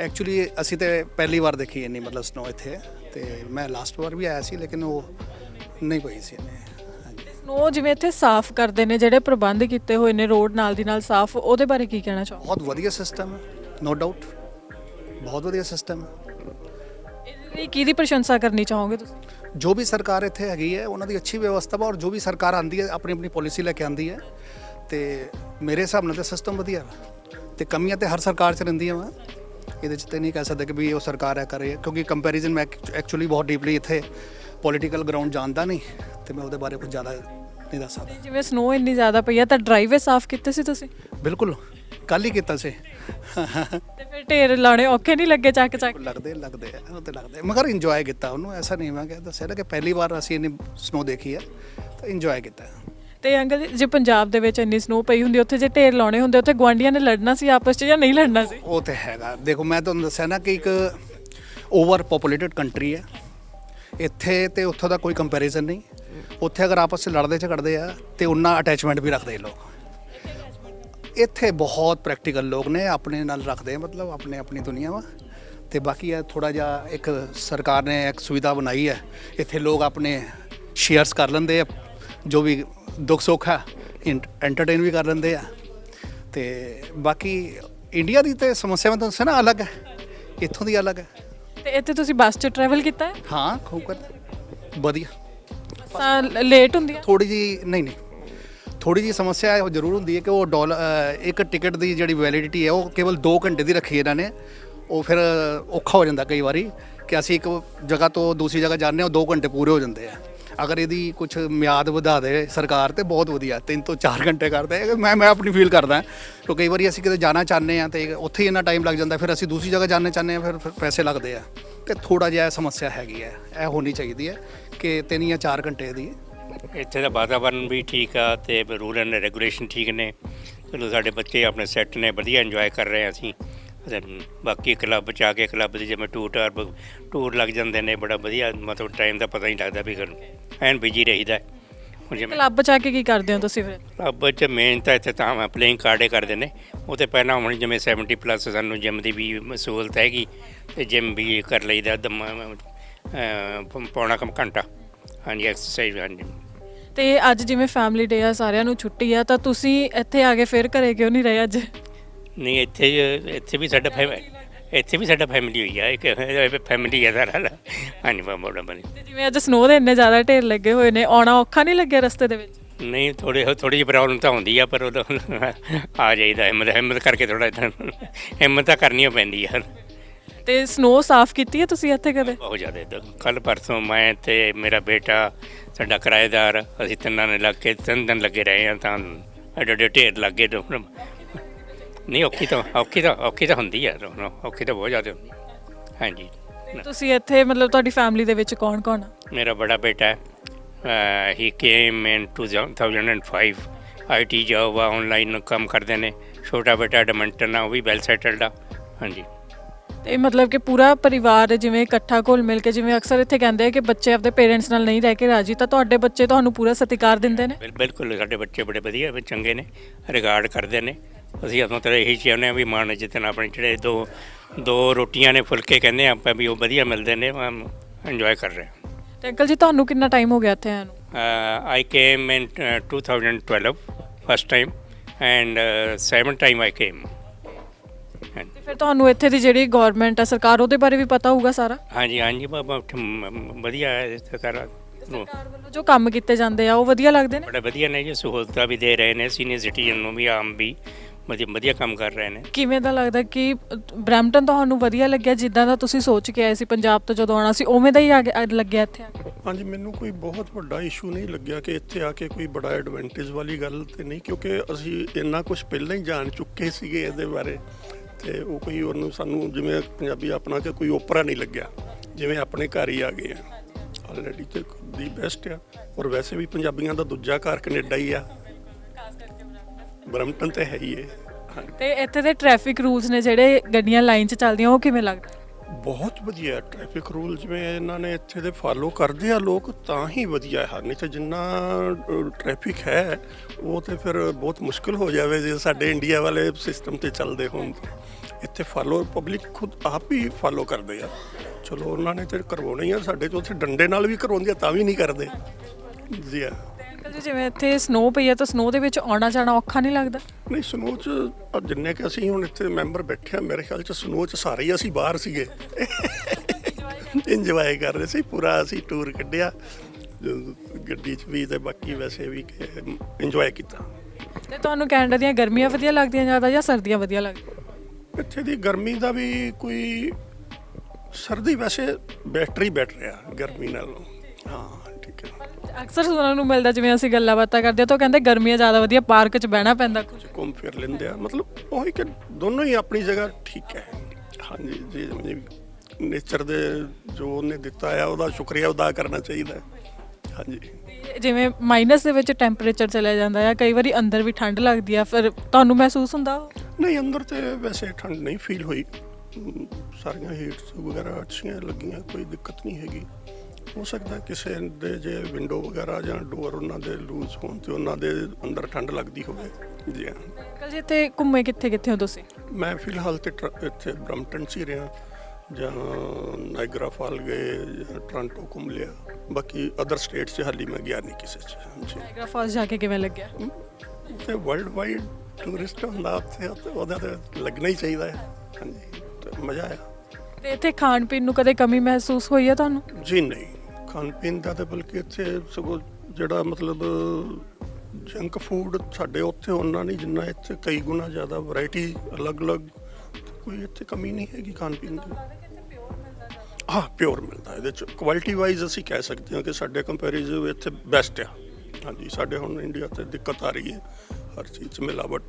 D: ਐਕਚੁਅਲੀ ਅਸੀਂ ਤੇ ਪਹਿਲੀ ਵਾਰ ਦੇਖੀ ਇੰਨੀ ਮਤਲਬ ਸਨੋ ਇੱਥੇ। ਤੇ ਮੈਂ ਲਾਸਟ ਵਾਰ ਵੀ ਆਇਆ ਸੀ ਲੇਕਿਨ ਉਹ ਨਹੀਂ ਪਈ ਸੀ ਇੰਨੇ।
F: ਸਨੋ ਜਿਵੇਂ ਇੱਥੇ ਸਾਫ਼ ਕਰਦੇ ਨੇ ਜਿਹੜੇ ਪ੍ਰਬੰਧ ਕੀਤੇ ਹੋਏ ਨੇ ਰੋਡ ਨਾਲ ਦੀ ਨਾਲ ਸਾਫ਼ ਉਹਦੇ ਬਾਰੇ ਕੀ ਕਹਿਣਾ ਚਾਹੋ
D: ਬਹੁਤ ਵਧੀਆ ਸਿਸਟਮ ਹੈ ਨੋ ਡਾਊਟ ਬਹੁਤ ਵਧੀਆ ਸਿਸਟਮ ਹੈ।
F: ਇਹਦੇ ਲਈ ਕਿਹਦੀ ਪ੍ਰਸ਼ੰਸਾ ਕਰਨੀ ਚਾਹੋਗੇ ਤੁਸੀਂ?
D: ਜੋ ਵੀ ਸਰਕਾਰ ਇੱਥੇ ਹੈਗੀ ਹੈ ਉਹਨਾਂ ਦੀ ਅੱਛੀ ਵਿਵਸਥਾ ਵਾ ਔਰ ਜੋ ਵੀ ਸਰਕਾਰ ਆਂਦੀ ਹੈ ਆਪਣੀ ਆਪਣੀ ਪਾਲਿਸੀ ਲੈ ਕੇ ਆਂਦੀ ਹੈ। ਤੇ ਮੇਰੇ ਹਿਸਾਬ ਨਾਲ ਤਾਂ ਸਿਸਟਮ ਵਧੀਆ ਵਾ। ਤੇ ਕਮੀਆਂ ਤੇ ਹਰ ਸਰਕਾਰ 'ਚ ਰਹਿੰਦੀਆਂ ਵਾ। ਇਹਦੇ 'ਚ ਤੇ ਨਹੀਂ ਕਹਿ ਸਕਦੇ ਕਿ ਵੀ ਉਹ ਸਰਕਾਰ ਹੈ ਕਰ ਰਹੀ ਹੈ ਕਿਉਂਕਿ ਕੰਪੈਰੀਜ਼ਨ ਮੈਂ ਐਕਚੁਅਲੀ ਬਹੁਤ ਡੀਪਲੀ ਇੱਥੇ ਪੋਲੀਟੀਕਲ ਗਰਾਊਂਡ ਜਾਣਦਾ ਨਹੀਂ ਤੇ ਮੈਂ ਉਹਦੇ ਬਾਰੇ ਕੁਝ ਜ਼ਿਆਦਾ ਨਹੀਂ ਦੱਸ ਸਕਦਾ
F: ਜਿਵੇਂ ਸਨੋ ਇੰਨੀ ਜ਼ਿਆਦਾ ਪਈ ਆ ਤਾਂ ਡਰਾਈਵੇ ਸਾਫ਼ ਕੀਤੇ ਸੀ ਤੁਸੀਂ?
D: ਬਿਲਕੁਲ ਕੱਲ ਹੀ ਕੀਤਾ ਸੀ।
F: ਤੇ ਫਿਰ ਢੇਰ ਲਾਣੇ ਔਖੇ ਨਹੀਂ ਲੱਗੇ ਚੱਕ ਚੱਕ?
D: ਲੱਗਦੇ ਲੱਗਦੇ ਆ, ਉਹ ਤੇ ਲੱਗਦੇ ਆ। ਮਗਰ ਇੰਜੋਏ ਕੀਤਾ ਉਹਨੂੰ ਐਸਾ ਨਹੀਂ ਮੈਂ ਕਿ ਦੱਸਿਆ ਕਿ ਪਹਿਲੀ ਵਾਰ ਅਸੀਂ ਇੰਨੀ ਸਨੋ ਦੇਖੀ ਹੈ ਤਾਂ ਇੰਜੋਏ ਕੀਤਾ।
F: ਤੇ ਅੰਕਲ ਜੀ, ਜੇ ਪੰਜਾਬ ਦੇ ਵਿੱਚ ਇੰਨੀ ਸਨੋ ਪਈ ਹੁੰਦੀ ਉੱਥੇ ਜੇ ਢੇਰ ਲਾਉਣੇ ਹੁੰਦੇ ਉੱਥੇ ਗੁਆਂਢੀਆਂ ਨੇ ਲੜਨਾ ਸੀ ਆਪਸ 'ਚ ਜਾਂ ਨਹੀਂ ਲੜਨਾ ਸੀ?
D: ਉਹ ਤੇ ਹੈਗਾ। ਦੇਖੋ ਮੈਂ ਤੁਹਾਨੂੰ ਦੱਸਿਆ ਨਾ ਕਿ ਇੱਕ ਓਵਰ ਪੋਪੂਲੇਟਡ ਕੰਟਰੀ ਹੈ ਇੱਥੇ ਤੇ ਉੱਥੋਂ ਦਾ ਕੋਈ ਕੰਪੈਰੀਜ਼ਨ ਨਹੀਂ। ਉੱਥੇ ਅਗਰ ਆਪਸ ਵਿੱਚ ਲੜਦੇ ਝਗੜਦੇ ਆ ਤੇ ਉਹਨਾਂ ਅਟੈਚਮੈਂਟ ਵੀ ਰੱਖਦੇ ਲੋਕ। ਇੱਥੇ ਬਹੁਤ ਪ੍ਰੈਕਟੀਕਲ ਲੋਕ ਨੇ ਆਪਣੇ ਨਾਲ ਰੱਖਦੇ ਮਤਲਬ ਆਪਣੇ ਆਪਣੀ ਦੁਨੀਆ ਵਾ। ਤੇ ਬਾਕੀ ਇਹ ਥੋੜਾ ਜਿਹਾ ਇੱਕ ਸਰਕਾਰ ਨੇ ਇੱਕ ਸੁਵਿਧਾ ਬਣਾਈ ਹੈ। ਇੱਥੇ ਲੋਕ ਆਪਣੇ ਸ਼ੇਅਰਸ ਕਰ ਲੈਂਦੇ ਆ ਜੋ ਵੀ ਦੁੱਖ ਸੁੱਖ ਹੈ ਐਂਟਰਟੇਨ ਵੀ ਕਰ ਲੈਂਦੇ ਆ। ਤੇ ਬਾਕੀ ਇੰਡੀਆ ਦੀ ਤੇ ਸਮੱਸਿਆ ਮੈਂ ਤੁਹਾਨੂੰ ਦੱਸਿਆ ਨਾ ਅਲੱਗ ਹੈ। ਇੱਥੋਂ ਦੀ ਅਲੱਗ ਹੈ।
F: ਤੇ ਇੱਥੇ ਤੁਸੀਂ ਬੱਸ 'ਚ ਟਰੈਵਲ ਕੀਤਾ ਹੈ?
D: ਹਾਂ ਖੂਬ ਕਰ। ਵਧੀਆ।
F: ਤਾਂ ਲੇਟ ਹੁੰਦੀ ਆ?
D: ਥੋੜੀ ਜੀ ਨਹੀਂ ਨਹੀਂ। ਥੋੜੀ ਜੀ ਸਮੱਸਿਆ ਉਹ ਜ਼ਰੂਰ ਹੁੰਦੀ ਹੈ ਕਿ ਉਹ ਡਾਲਰ ਇੱਕ ਟਿਕਟ ਦੀ ਜਿਹੜੀ ਵੈਲਿਡਿਟੀ ਹੈ, ਉਹ ਕੇਵਲ 2 ਘੰਟੇ ਦੀ ਰੱਖੀ ਇਹਨਾਂ ਨੇ। ਉਹ ਫਿਰ ਔਖਾ ਹੋ ਜਾਂਦਾ ਕਈ ਵਾਰੀ ਕਿ ਅਸੀਂ ਇੱਕ ਜਗ੍ਹਾ ਤੋਂ ਦੂਸਰੀ ਜਗ੍ਹਾ ਜਾਂਦੇ ਹਾਂ, ਉਹ 2 ਘੰਟੇ ਪੂਰੇ ਹੋ ਜਾਂਦੇ ਆ। ਅਗਰ ਇਹਦੀ ਕੁਝ ਮਿਆਦ ਵਧਾ ਦੇ ਸਰਕਾਰ ਤੇ, ਬਹੁਤ ਵਧੀਆ। 3 ਤੋਂ 4 ਘੰਟੇ ਕਰਦੇ ਮੈਂ ਮੈਂ ਆਪਣੀ ਫੀਲ ਕਰਦਾ ਕਿ ਕਈ ਵਾਰੀ ਅਸੀਂ ਕਿਤੇ ਜਾਣਾ ਚਾਹੁੰਦੇ ਆ ਤੇ ਉੱਥੇ ਹੀ ਇੰਨਾ ਟਾਈਮ ਲੱਗ ਜਾਂਦਾ, ਫਿਰ ਅਸੀਂ ਦੂਸਰੀ ਜਗ੍ਹਾ ਜਾਣਾ ਚਾਹੁੰਦੇ ਆ ਫਿਰ ਫਿਰ ਪੈਸੇ ਲੱਗਦੇ ਆ। ਤੇ ਥੋੜਾ ਜਿਹਾ ਇਹ ਸਮੱਸਿਆ ਹੈਗੀ ਹੈ, ਇਹ ਹੋਣੀ ਚਾਹੀਦੀ ਹੈ। ਕਿ 3 ਜਾਂ 4 ਘੰਟੇ ਦੀ।
G: ਇੱਥੇ ਦਾ ਵਾਤਾਵਰਨ ਵੀ ਠੀਕ ਆ ਤੇ ਰੂਲ ਐਂਡ ਰੈਗੂਲੇਸ਼ਨ ਠੀਕ ਨੇ। ਚਲੋ ਸਾਡੇ ਬੱਚੇ ਆਪਣੇ ਸੈੱਟ ਨੇ ਵਧੀਆ ਇੰਜੋਏ ਕਰ ਰਹੇ ਆ ਅਸੀਂ। ਤੇ ਬਾਕੀ ਕਲੱਬ ਚ ਆ ਕੇ ਕਲੱਬ ਦੇ ਜਿਵੇਂ ਟੂਰ ਟਾਰ ਟੂਰ ਲੱਗ ਜਾਂਦੇ ਨੇ ਬੜਾ ਵਧੀਆ ਮਤਲਬ ਟਾਈਮ ਦਾ ਪਤਾ ਨਹੀਂ ਲੱਗਦਾ ਵੀ ਐਨ ਬਿਜ਼ੀ ਰਹੀਦਾ। ਜਿਵੇਂ
F: ਕਲੱਬ 'ਚ ਆ ਕੇ ਕੀ ਕਰਦੇ ਹੋ ਤੁਸੀਂ ਫਿਰ?
G: ਕਲੱਬ ਚ ਮੇਨ ਤਾਂ ਇੱਥੇ ਤਾਂ ਪਲੇਇੰਗ ਕਾਰਡੇ ਕਰਦੇ ਨੇ। ਉਹ ਤੇ ਪਹਿਲਾਂ ਹੁਣ ਜਿਵੇਂ 70 ਪਲੱਸ ਸਾਨੂੰ ਜਿਮ ਦੀ ਵੀ ਸਹੂਲਤ ਹੈਗੀ ਤੇ ਜਿਮ ਵੀ ਕਰ ਲਈਦਾ ਪੌਣਾ ਕੁ ਘੰਟਾ। ਹਾਂਜੀ ਐਕਸਰਸਾਈਜ਼ ਹਾਂਜੀ।
F: ਤੇ ਅੱਜ ਜਿਵੇਂ ਫੈਮਿਲੀ ਡੇ ਆ ਸਾਰਿਆਂ ਨੂੰ ਛੁੱਟੀ ਆ ਤਾਂ ਤੁਸੀਂ ਇੱਥੇ ਆ ਕੇ ਫਿਰ ਘਰੇ ਕਿਉਂ ਨਹੀਂ ਰਹੇ ਅੱਜ?
G: ਨਹੀਂ ਇੱਥੇ ਇੱਥੇ ਵੀ ਸਾਡਾ ਫੈਮ ਇੱਥੇ ਵੀ ਸਾਡਾ ਫੈਮਿਲੀ ਹੋਈ ਆ ਇੱਕ ਫੈਮਿਲੀ ਹੈ ਸਾਰਾ ਹਾਂਜੀ ਬੜਾ ਬਣੀ
F: ਤੇ ਜਿਵੇਂ ਅੱਜ ਸਨੋ ਦੇ ਇੰਨੇ ਜ਼ਿਆਦਾ ਢੇਰ ਲੱਗੇ ਹੋਏ ਨੇ ਆਉਣਾ ਔਖਾ ਨਹੀਂ ਲੱਗਿਆ ਰਸਤੇ ਦੇ ਵਿੱਚ?
G: ਨਹੀਂ ਥੋੜੇ ਥੋੜੀ ਜਿਹੀ ਪ੍ਰੋਬਲਮ ਤਾਂ ਹੁੰਦੀ ਆ ਪਰ ਉਹ ਆ ਜਾਈਦਾ ਹਿੰਮਤ ਹਿੰਮਤ ਕਰਕੇ ਥੋੜਾ ਹਿੰਮਤ ਤਾਂ ਕਰਨੀ ਓ ਪੈਂਦੀ ਆ।
F: ਤੇ ਸਨੋ ਸਾਫ਼ ਕੀਤੀ ਹੈ ਤੁਸੀਂ ਇੱਥੇ ਕਦੇ?
G: ਬਹੁਤ ਜ਼ਿਆਦਾ ਕੱਲ ਪਰਸੋਂ ਮੈਂ ਤੇ ਮੇਰਾ ਬੇਟਾ ਸਾਡਾ ਕਿਰਾਏਦਾਰ ਅਸੀਂ ਤਿੰਨਾਂ ਨੇ ਲੱਗ ਕੇ ਤਿੰਨ ਦਿਨ ਲੱਗੇ ਰਹੇ ਆ ਤਾਂ ਐਡੇ ਐਡੇ ਢੇਰ ਲੱਗੇ ਤੋਂ ਨਹੀਂ ਔਖੀ ਤਾਂ ਔਖੀ ਤਾਂ ਔਖੀ ਤਾਂ ਹੁੰਦੀ ਆ ਔਖੀ ਤਾਂ ਬਹੁਤ ਜ਼ਿਆਦਾ ਹੁੰਦੀ ਆ। ਹਾਂਜੀ।
F: ਤੁਸੀਂ ਇੱਥੇ ਮਤਲਬ ਤੁਹਾਡੀ ਫੈਮਿਲੀ ਦੇ ਵਿੱਚ ਕੌਣ ਕੌਣ ਆ?
G: ਮੇਰਾ ਬੜਾ ਬੇਟਾ ਹੈ। He came in 2005 IT job ਆ ਆਨਲਾਈਨ ਕੰਮ ਕਰਦੇ ਨੇ। ਛੋਟਾ ਬੇਟਾ ਐਡਮੰਟਨ ਆ ਉਹ ਵੀ ਵੈਲ ਸੈਟਲਡ ਆ। ਹਾਂਜੀ।
F: ਤੇ ਮਤਲਬ ਕਿ ਪੂਰਾ ਪਰਿਵਾਰ ਜਿਵੇਂ ਇਕੱਠਾ ਘੁਲ ਮਿਲ ਕੇ ਜਿਵੇਂ ਅਕਸਰ ਇੱਥੇ ਕਹਿੰਦੇ ਆ ਕਿ ਬੱਚੇ ਆਪਣੇ ਪੇਰੈਂਟਸ ਨਾਲ ਨਹੀਂ ਰਹਿ ਕੇ ਰਾਜੀ ਤਾਂ ਤੁਹਾਡੇ ਬੱਚੇ ਤੁਹਾਨੂੰ ਪੂਰਾ ਸਤਿਕਾਰ ਦਿੰਦੇ ਨੇ?
G: ਬਿਲ- ਬਿਲਕੁਲ ਸਾਡੇ ਬੱਚੇ ਬੜੇ ਵਧੀਆ ਵੀ ਚੰਗੇ ਨੇ ਰਿਗਾਰਡ ਕਰਦੇ ਨੇ। ਅਸੀਂ ਆਪਣਾ ਤਰ੍ਹਾਂ ਇਹੀ ਚਾਹੁੰਦੇ ਹਾਂ ਵੀ ਮਾਣ ਜਿੱਤਨ ਆਪਣੇ ਜਿਹੜੇ ਦੋ ਦੋ ਰੋਟੀਆਂ ਨੇ ਫੁਲਕੇ ਕਹਿੰਦੇ ਹਾਂ ਆਪਾਂ ਵੀ ਉਹ ਵਧੀਆ ਮਿਲਦੇ ਨੇ ਇੰਜੋਏ ਕਰ ਰਹੇ। ਹਾਂ
F: ਤੇ ਅੰਕਲ ਜੀ ਤੁਹਾਨੂੰ ਕਿੰਨਾ ਟਾਈਮ ਹੋ ਗਿਆ ਇੱਥੇ ਆਉਣ ਨੂੰ?
G: Uh, I came in uh, 2012, first time, and uh, seventh time I came.
F: ਤੇ ਫਿਰ ਤੁਹਾਨੂੰ ਇੱਥੇ ਦੀ ਜਿਹੜੀ ਗਵਰਨਮੈਂਟ ਆ ਸਰਕਾਰ ਉਹਦੇ ਬਾਰੇ ਵੀ ਪਤਾ ਹੋਊਗਾ ਸਾਰਾ?
G: ਹਾਂਜੀ ਹਾਂਜੀ ਬਾਬਾ ਉੱਥੇ ਮ- ਮ- ਵਧੀਆ ਹੈ ਇੱਥੇ ਸਾਰਾ।
F: ਸਰਕਾਰ ਵੱਲੋਂ ਜੋ ਕੰਮ ਕੀਤੇ ਜਾਂਦੇ ਆ ਉਹ ਵਧੀਆ ਲੱਗਦੇ ਨੇ?
G: ਬੜਾ ਵਧੀਆ ਨੇ ਜੀ ਸਹੂਲਤਾਂ ਵੀ ਦੇ ਰਹੇ ਨੇ ਸੀਨੀਅਰ ਸਿਟੀਜ਼ਨ ਨੂੰ ਵੀ ਆਮ ਵੀ ਵਧੀਆ ਵਧੀਆ ਕੰਮ ਕਰ ਰਹੇ ਨੇ।
F: ਕਿਵੇਂ ਦਾ ਲੱਗਦਾ ਕਿ ਬ੍ਰੈਂਪਟਨ ਤੁਹਾਨੂੰ ਵਧੀਆ ਲੱਗਿਆ ਜਿੱਦਾਂ ਦਾ ਤੁਸੀਂ ਸੋਚ ਕੇ ਆਏ ਸੀ ਪੰਜਾਬ ਤੋਂ ਜਦੋਂ ਆਉਣਾ ਸੀ ਉਵੇਂ ਦਾ ਹੀ ਆ ਗਿਆ- ਲੱਗਿਆ ਇੱਥੇ ਆ ਕੇ?
H: ਹਾਂਜੀ ਮੈਨੂੰ ਕੋਈ ਬਹੁਤ ਵੱਡਾ ਇਸ਼ੂ ਨਹੀਂ ਲੱਗਿਆ ਕਿ ਇੱਥੇ ਆ ਕੇ ਕੋਈ ਬੜਾ ਐਡਵਾਂਟੇਜ ਵਾਲੀ ਗੱਲ ਤੇ ਨਹੀਂ ਕਿਉਂਕਿ ਅਸੀਂ ਇੰਨਾ ਕੁਝ ਪਹਿਲਾਂ ਹੀ ਜਾਣ ਚੁੱਕੇ ਸੀਗੇ ਇਹਦੇ ਬਾਰੇ। ਤੇ ਉਹ ਕੋਈ ਉਹਨੂੰ ਸਾਨੂੰ ਜਿਵੇਂ ਪੰਜਾਬੀ ਆਪਣਾ ਕਿ ਕੋਈ ਓਪਰਾ ਨਹੀਂ ਲੱਗਿਆ, ਜਿਵੇਂ ਆਪਣੇ ਘਰ ਹੀ ਆ ਗਏ ਆ। ਆਲਰੇਡੀ ਤੇ ਦੀ ਬੈਸਟ ਆ। ਔਰ ਵੈਸੇ ਵੀ ਪੰਜਾਬੀਆਂ ਦਾ ਦੂਜਾ ਘਰ ਕੈਨੇਡਾ ਹੀ ਆ। ਬਰਮਟਨ ਤੇ ਹੈ ਹੀ ਹੈ
F: ਤੇ ਇੱਥੇ ਦੇ ਟ੍ਰੈਫਿਕ ਰੂਲਸ ਨੇ ਜਿਹੜੇ ਗੱਡੀਆਂ ਲਾਈਨ 'ਚ ਚੱਲਦੀਆਂ, ਉਹ ਕਿਵੇਂ ਲੱਗਦੇ?
H: ਬਹੁਤ ਵਧੀਆ ਟ੍ਰੈਫਿਕ ਰੂਲ ਜਿਵੇਂ ਇਹਨਾਂ ਨੇ ਇੱਥੇ ਦੇ ਫਾਲੋ ਕਰਦੇ ਆ ਲੋਕ, ਤਾਂ ਹੀ ਵਧੀਆ ਹੈ। ਨਹੀਂ ਤਾਂ ਜਿੰਨਾ ਟ੍ਰੈਫਿਕ ਹੈ, ਉਹ ਤੇ ਫਿਰ ਬਹੁਤ ਮੁਸ਼ਕਲ ਹੋ ਜਾਵੇ ਜੇ ਸਾਡੇ ਇੰਡੀਆ ਵਾਲੇ ਸਿਸਟਮ ਤੇ ਚੱਲਦੇ ਹੋਣ ਇੱਥੇ ਫਾਲੋ ਪਬਲਿਕ ਖੁਦ ਆਪ ਹੀ ਫਾਲੋ ਕਰਦੇ ਆ। ਚਲੋ, ਉਹਨਾਂ ਨੇ ਤੇ ਕਰਵਾਉਣੀ ਆ, ਸਾਡੇ ਤੋਂ ਉੱਥੇ ਡੰਡੇ ਨਾਲ ਵੀ ਕਰਵਾਉਂਦੇ ਆ, ਤਾਂ ਵੀ ਨਹੀਂ ਕਰਦੇ। ਜੀ ਆ
F: ਅੰਕਲ ਜੀ ਜਿਵੇਂ ਇੱਥੇ ਸਨੋ ਪਈ ਹੈ ਤਾਂ ਸਨੋ ਦੇ ਵਿੱਚ ਆਉਣਾ ਜਾਣਾ ਔਖਾ ਨਹੀਂ ਲੱਗਦਾ?
H: ਨਹੀਂ ਸਨੋ ਚ ਜਿੰਨੇ ਕਿ ਅਸੀਂ ਹੁਣ ਇੱਥੇ ਮੈਂਬਰ ਬੈਠੇ ਆ ਮੇਰੇ ਖਿਆਲ ਚ ਸਨੋ ਚ ਸਾਰੇ ਹੀ ਅਸੀਂ ਬਾਹਰ ਸੀਗੇ। ਇੰਜੋਏ ਕਰ ਰਹੇ ਸੀ ਪੂਰਾ ਅਸੀਂ ਟੂਰ ਕੱਢਿਆ ਗੱਡੀ ਚ ਵੀ ਤੇ ਬਾਕੀ ਵੈਸੇ ਵੀ ਇੰਜੋਏ ਕੀਤਾ।
F: ਤੇ ਤੁਹਾਨੂੰ ਕੈਨੇਡਾ ਦੀਆਂ ਗਰਮੀਆਂ ਵਧੀਆ ਲੱਗਦੀਆਂ ਜ਼ਿਆਦਾ ਜਾਂ ਸਰਦੀਆਂ ਵਧੀਆ ਲੱਗਦੀਆਂ?
H: ਇੱਥੇ ਦੀ ਗਰਮੀ ਦਾ ਵੀ ਕੋਈ ਸਰਦੀ ਵੈਸੇ ਬੈਟਰੀ ਬੈਟ ਰਿਹਾ ਗਰਮੀ ਨਾਲੋਂ। ਹੈ।
F: ਅਕਸਰ ਸੁਣਨ ਨੂੰ ਮਿਲਦਾ ਜਿਵੇਂ ਅਸੀਂ ਗੱਲਾਂ ਬਾਤਾਂ ਕਰਦੇ ਹਾਂ ਤਾਂ ਉਹ ਕਹਿੰਦੇ ਗਰਮੀਆਂ ਜ਼ਿਆਦਾ ਵਧੀਆ ਪਾਰਕ 'ਚ ਬਹਿਣਾ ਪੈਂਦਾ। ਕੁਝ
H: ਘੁੰਮ ਫਿਰ ਲੈਂਦੇ ਆ। ਮਤਲਬ ਉਹ ਕਿ ਦੋਨੋਂ ਹੀ ਆਪਣੀ ਜਗ੍ਹਾ ਠੀਕ ਹੈ। ਹਾਂਜੀ ਜੀ ਜੀ ਨੇਚਰ ਦੇ ਜੋ ਉਹਨੇ ਦਿੱਤਾ ਆ ਉਹਦਾ ਸ਼ੁਕਰੀਆ ਅਦਾ ਕਰਨਾ ਚਾਹੀਦਾ। ਹੈ ਹਾਂਜੀ
F: ਜਿਵੇਂ ਮਾਈਨਸ ਦੇ ਵਿੱਚ ਟੈਂਪਰੇਚਰ ਚਲਾ ਜਾਂਦਾ ਆ ਕਈ ਵਾਰੀ ਅੰਦਰ ਵੀ ਠੰਡ ਲੱਗਦੀ ਆ ਫਿਰ ਤੁਹਾਨੂੰ ਮਹਿਸੂਸ ਹੁੰਦਾ?
H: ਨਹੀਂ ਅੰਦਰ ਤੇ ਵੈਸੇ ਠੰਡ ਨਹੀਂ ਫੀਲ ਹੋਈ। ਸਾਰੀਆਂ ਹੀਟਸ ਵਗੈਰਾ ਅੱਛੀਆਂ ਲੱਗੀਆਂ ਕੋਈ ਦਿੱਕਤ ਨਹੀਂ ਹੈਗੀ। ਹੋ ਸਕਦਾ ਕਿਸੇ ਦੇ ਜੇ ਵਿੰਡੋ ਵਗੈਰਾ ਜਾਂ ਡੋਰ ਉਹਨਾਂ ਦੇ ਲੂਜ਼ ਹੋਣ ਤੇ ਉਹਨਾਂ ਦੇ ਅੰਦਰ ਠੰਡ ਲੱਗਦੀ ਹੋਵੇ। ਜੀ ਹਾਂ।
F: ਅੰਕਲ ਜੀ ਇੱਥੇ ਘੁੰਮੇ ਕਿੱਥੇ ਕਿੱਥੇ ਹੋ ਤੁਸੀਂ?
H: ਮੈਂ ਫਿਲਹਾਲ ਤੇ ਇੱਥੇ ਬ੍ਰਮਟਨ 'ਚ ਹੀ ਰਿਹਾ ਜਾਂ ਨਾਇਗਰਾ ਫਾਲ ਗਏ ਜਾਂ ਟੋਰਾਂਟੋ ਘੁੰਮ ਲਿਆ। ਬਾਕੀ ਅਦਰ ਸਟੇਟਸ 'ਚ ਹਾਲੀ ਮੈਂ ਗਿਆ ਨਹੀਂ ਕਿਸੇ 'ਚ
F: ਨਾਇਗਰਾ ਫਾਲਸ ਜਾ ਕੇ ਕਿਵੇਂ ਲੱਗਿਆ?
H: ਤੇ ਵਰਲਡ ਵਾਈਡ ਟੂਰਿਸਟ ਹੁੰਦਾ ਉੱਥੇ ਉਹਦਾ ਤੇ ਲੱਗਣਾ ਹੀ ਚਾਹੀਦਾ ਹੈ। ਹਾਂਜੀ ਤੇ ਮਜ਼ਾ ਆਇਆ।
F: ਤੇ ਇੱਥੇ ਖਾਣ ਪੀਣ ਨੂੰ ਕਦੇ ਕਮੀ ਮਹਿਸੂਸ ਹੋਈ ਹੈ ਤੁਹਾਨੂੰ?
H: ਜੀ ਨਹੀਂ। ਖਾਣ ਪੀਣ ਦਾ ਤੇ ਬਲਕਿ ਇੱਥੇ ਸਗੋਂ ਜਿਹੜਾ ਮਤਲਬ ਜੰਕ ਫੂਡ ਸਾਡੇ ਉੱਥੇ ਉਹਨਾਂ ਨਹੀਂ ਜਿੰਨਾ ਇੱਥੇ ਕਈ ਗੁਣਾ ਜ਼ਿਆਦਾ ਵੈਰਾਈਟੀ ਅਲੱਗ-ਅਲੱਗ, ਕੋਈ ਇੱਥੇ ਕਮੀ ਨਹੀਂ ਹੈਗੀ ਖਾਣ ਪੀਣ ਦੀ। ਹਾਂ ਪਿਓਰ ਮਿਲਦਾ ਇਹਦੇ ਚ। ਕੁਆਲਿਟੀ ਵਾਈਜ਼ ਅਸੀਂ ਕਹਿ ਸਕਦੇ ਹਾਂ ਕਿ ਸਾਡੇ ਕੰਪੈਰੀਜ਼ਨ ਇੱਥੇ ਬੈਸਟ ਆ। ਹਾਂਜੀ, ਸਾਡੇ ਹੁਣ ਇੰਡੀਆ ਤੇ ਦਿੱਕਤ ਆ ਰਹੀ ਹੈ। ਹਰ ਚੀਜ਼ 'ਚ ਮਿਲਾਵਟ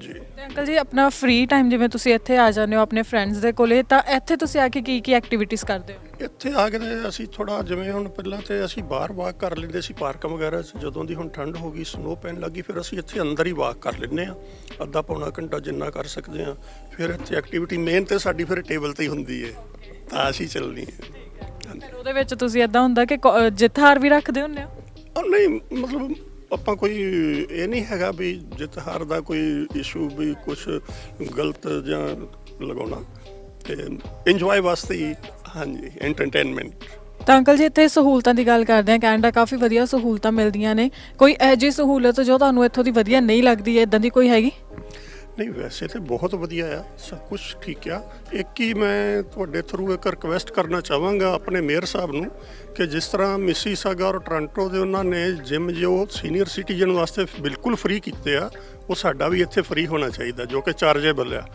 H: ਜੀ।
F: ਤੇ ਅੰਕਲ ਜੀ ਆਪਣਾ ਫ੍ਰੀ ਟਾਈਮ ਜਿਵੇਂ ਤੁਸੀਂ ਇੱਥੇ ਆ ਜਾਂਦੇ ਹੋ ਆਪਣੇ ਫਰੈਂਡਸ ਦੇ ਕੋਲੇ ਤਾਂ ਇੱਥੇ ਤੁਸੀਂ ਆ ਕੇ ਕੀ ਕੀ ਐਕਟੀਵਿਟੀਜ਼ ਕਰਦੇ ਹੋ?
H: ਇੱਥੇ ਆ ਕੇ ਅਸੀਂ ਥੋੜਾ ਜਿਵੇਂ ਹੁਣ ਪਹਿਲਾਂ ਤੇ ਅਸੀਂ ਬਾਹਰ ਵਾਕ ਕਰ ਲੈਂਦੇ ਸੀ ਪਾਰਕਾਂ ਵਗੈਰਾ 'ਚ ਜਦੋਂ ਦੀ ਹੁਣ ਠੰਡ ਹੋ ਗਈ ਸਨੋ ਪੈਣ ਲੱਗੀ ਫਿਰ ਅਸੀਂ ਇੱਥੇ ਅੰਦਰ ਹੀ ਵਾਕ ਕਰ ਲੈਂਦੇ ਆ ਅੱਧਾ ਪੌਣਾ ਘੰਟਾ ਜਿੰਨਾ ਕਰ ਸਕਦੇ ਆ ਫਿਰ ਇੱਥੇ ਐਕਟੀਵਿਟੀ ਮੇਨ ਤੇ ਸਾਡੀ ਫਿਰ ਟੇਬਲ ਤੇ ਹੀ ਹੁੰਦੀ ਹੈ। ਤਾਂ ਅਸੀਂ ਚੱਲਣੀ ਹੈ।
F: ਉਹਦੇ ਵਿੱਚ ਤੁਸੀਂ ਇਦਾਂ ਹੁੰਦਾ ਕਿ ਹਾਰ ਵੀ ਰੱਖਦੇ ਹੁੰਦੇ ਹੋ?
H: ਨਹੀਂ ਮਤਲਬ ਆਪਾਂ ਕੋਈ ਇਹ ਨਹੀਂ ਹੈਗਾ ਵੀ ਜਿੱਤ ਹਾਰ ਦਾ ਕੋਈ ਇਸ਼ੂ ਵੀ ਕੁਝ ਗਲਤ ਜਾਂ ਲਗਾਉਣਾ। ਤੇ ਇੰਜੋਏ ਵਾਸਤੇ ਹਾਂਜੀ ਐਂਟਰਟੇਨਮੈਂਟ
F: ਤਾਂ ਅੰਕਲ ਜੀ, ਇੱਥੇ ਸਹੂਲਤਾਂ ਦੀ ਗੱਲ ਕਰਦੇ ਆ ਕੈਨੇਡਾ ਕਾਫੀ ਵਧੀਆ ਸਹੂਲਤਾਂ ਮਿਲਦੀਆਂ ਨੇ। ਕੋਈ ਇਹੋ ਸਹੂਲਤ ਜੋ ਤੁਹਾਨੂੰ ਇੱਥੋਂ ਦੀ ਵਧੀਆ ਨਹੀਂ ਲੱਗਦੀ ਇਦਾਂ ਦੀ ਕੋਈ ਹੈਗੀ?
H: ਨਹੀਂ, ਵੈਸੇ ਤੇ ਬਹੁਤ ਵਧੀਆ ਆ, ਸਭ ਕੁਝ ਠੀਕ ਆ। ਇੱਕ ਹੀ ਮੈਂ ਤੁਹਾਡੇ ਥਰੂ ਇੱਕ ਰਿਕਵੈਸਟ ਕਰਨਾ ਚਾਹਾਂਗਾ ਆਪਣੇ ਮੇਅਰ ਸਾਹਿਬ ਨੂੰ ਕਿ ਜਿਸ ਤਰ੍ਹਾਂ ਮਿਸੀਸਾਗਾ ਔਰ ਟੋਰਾਂਟੋ ਦੇ ਉਹਨਾਂ ਨੇ ਜਿਮ ਜੋ ਸੀਨੀਅਰ ਸਿਟੀਜ਼ਨ ਵਾਸਤੇ ਬਿਲਕੁਲ ਫ੍ਰੀ ਕੀਤੇ ਆ, ਉਹ ਸਾਡਾ ਵੀ ਇੱਥੇ ਫ੍ਰੀ ਹੋਣਾ ਚਾਹੀਦਾ, ਜੋ ਕਿ ਚਾਰਜੇਬਲ ਆ।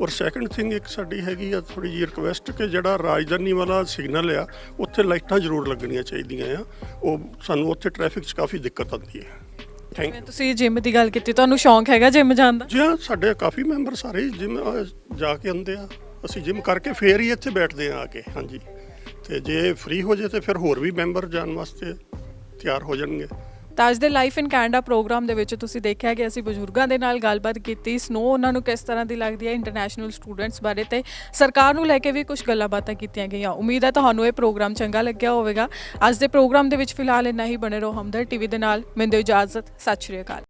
H: ਔਰ ਸੈਕੰਡ ਥਿੰਗ ਇੱਕ ਸਾਡੀ ਹੈਗੀ ਆ ਥੋੜੀ ਜਿਹੀ ਰਿਕਵੈਸਟ ਕਿ ਜਿਹੜਾ ਰਾਜਧਾਨੀ ਵਾਲਾ ਸਿਗਨਲ ਆ, ਉੱਥੇ ਲਾਈਟਾਂ ਜ਼ਰੂਰ ਲੱਗਣੀਆਂ ਚਾਹੀਦੀਆਂ ਆ, ਉਹ ਸਾਨੂੰ ਉੱਥੇ ਟ੍ਰੈਫਿਕ 'ਚ ਕਾਫੀ ਦਿੱਕਤ ਆਉਂਦੀ ਹੈ। ਥੈਂਕ
F: ਜਿਵੇਂ ਤੁਸੀਂ ਜਿਮ ਦੀ ਗੱਲ ਕੀਤੀ ਤੁਹਾਨੂੰ ਸ਼ੌਂਕ ਹੈਗਾ ਜਿਮ ਜਾਣ ਦਾ?
H: ਜੀ ਹਾਂ ਸਾਡੇ ਕਾਫੀ ਮੈਂਬਰ ਸਾਰੇ ਜਿਮ ਜਾ ਕੇ ਆਉਂਦੇ ਆ। ਅਸੀਂ ਜਿਮ ਕਰਕੇ ਫੇਰ ਹੀ ਇੱਥੇ ਬੈਠਦੇ ਆ ਆ ਕੇ ਹਾਂਜੀ। ਤੇ ਜੇ ਫ੍ਰੀ ਹੋ ਜੇ ਤੇ ਫਿਰ ਹੋਰ ਵੀ ਮੈਂਬਰ ਜਾਣ ਵਾਸਤੇ ਤਿਆਰ ਹੋ ਜਾਣਗੇ।
F: ਤਾਂ ਅੱਜ ਦੇ ਲਾਈਫ ਇਨ ਕੈਨੇਡਾ ਪ੍ਰੋਗਰਾਮ ਦੇ ਵਿੱਚ ਤੁਸੀਂ ਦੇਖਿਆ ਕਿ ਅਸੀਂ ਬਜ਼ੁਰਗਾਂ ਦੇ ਨਾਲ ਗੱਲਬਾਤ ਕੀਤੀ ਸਨੋ ਉਹਨਾਂ ਨੂੰ ਕਿਸ ਤਰ੍ਹਾਂ ਦੀ ਲੱਗਦੀ ਹੈ ਇੰਟਰਨੈਸ਼ਨਲ ਸਟੂਡੈਂਟਸ ਬਾਰੇ ਤੇ ਸਰਕਾਰ ਨੂੰ ਲੈ ਕੇ ਵੀ ਕੁਝ ਗੱਲਾਂ ਬਾਤਾਂ ਕੀਤੀਆਂ ਗਈਆਂ। ਉਮੀਦ ਹੈ ਤੁਹਾਨੂੰ ਇਹ ਪ੍ਰੋਗਰਾਮ ਚੰਗਾ ਲੱਗਿਆ ਹੋਵੇਗਾ। ਅੱਜ ਦੇ ਪ੍ਰੋਗਰਾਮ ਦੇ ਵਿੱਚ ਫਿਲਹਾਲ ਇੰਨਾ ਹੀ, ਬਣੇ ਰਹੋ ਹਮਦਰ ਟੀਵੀ ਦੇ ਨਾਲ। ਮੈਨੂੰ ਇਜਾਜ਼ਤ, ਸਤਿ ਸ਼੍ਰੀ ਅਕਾਲ।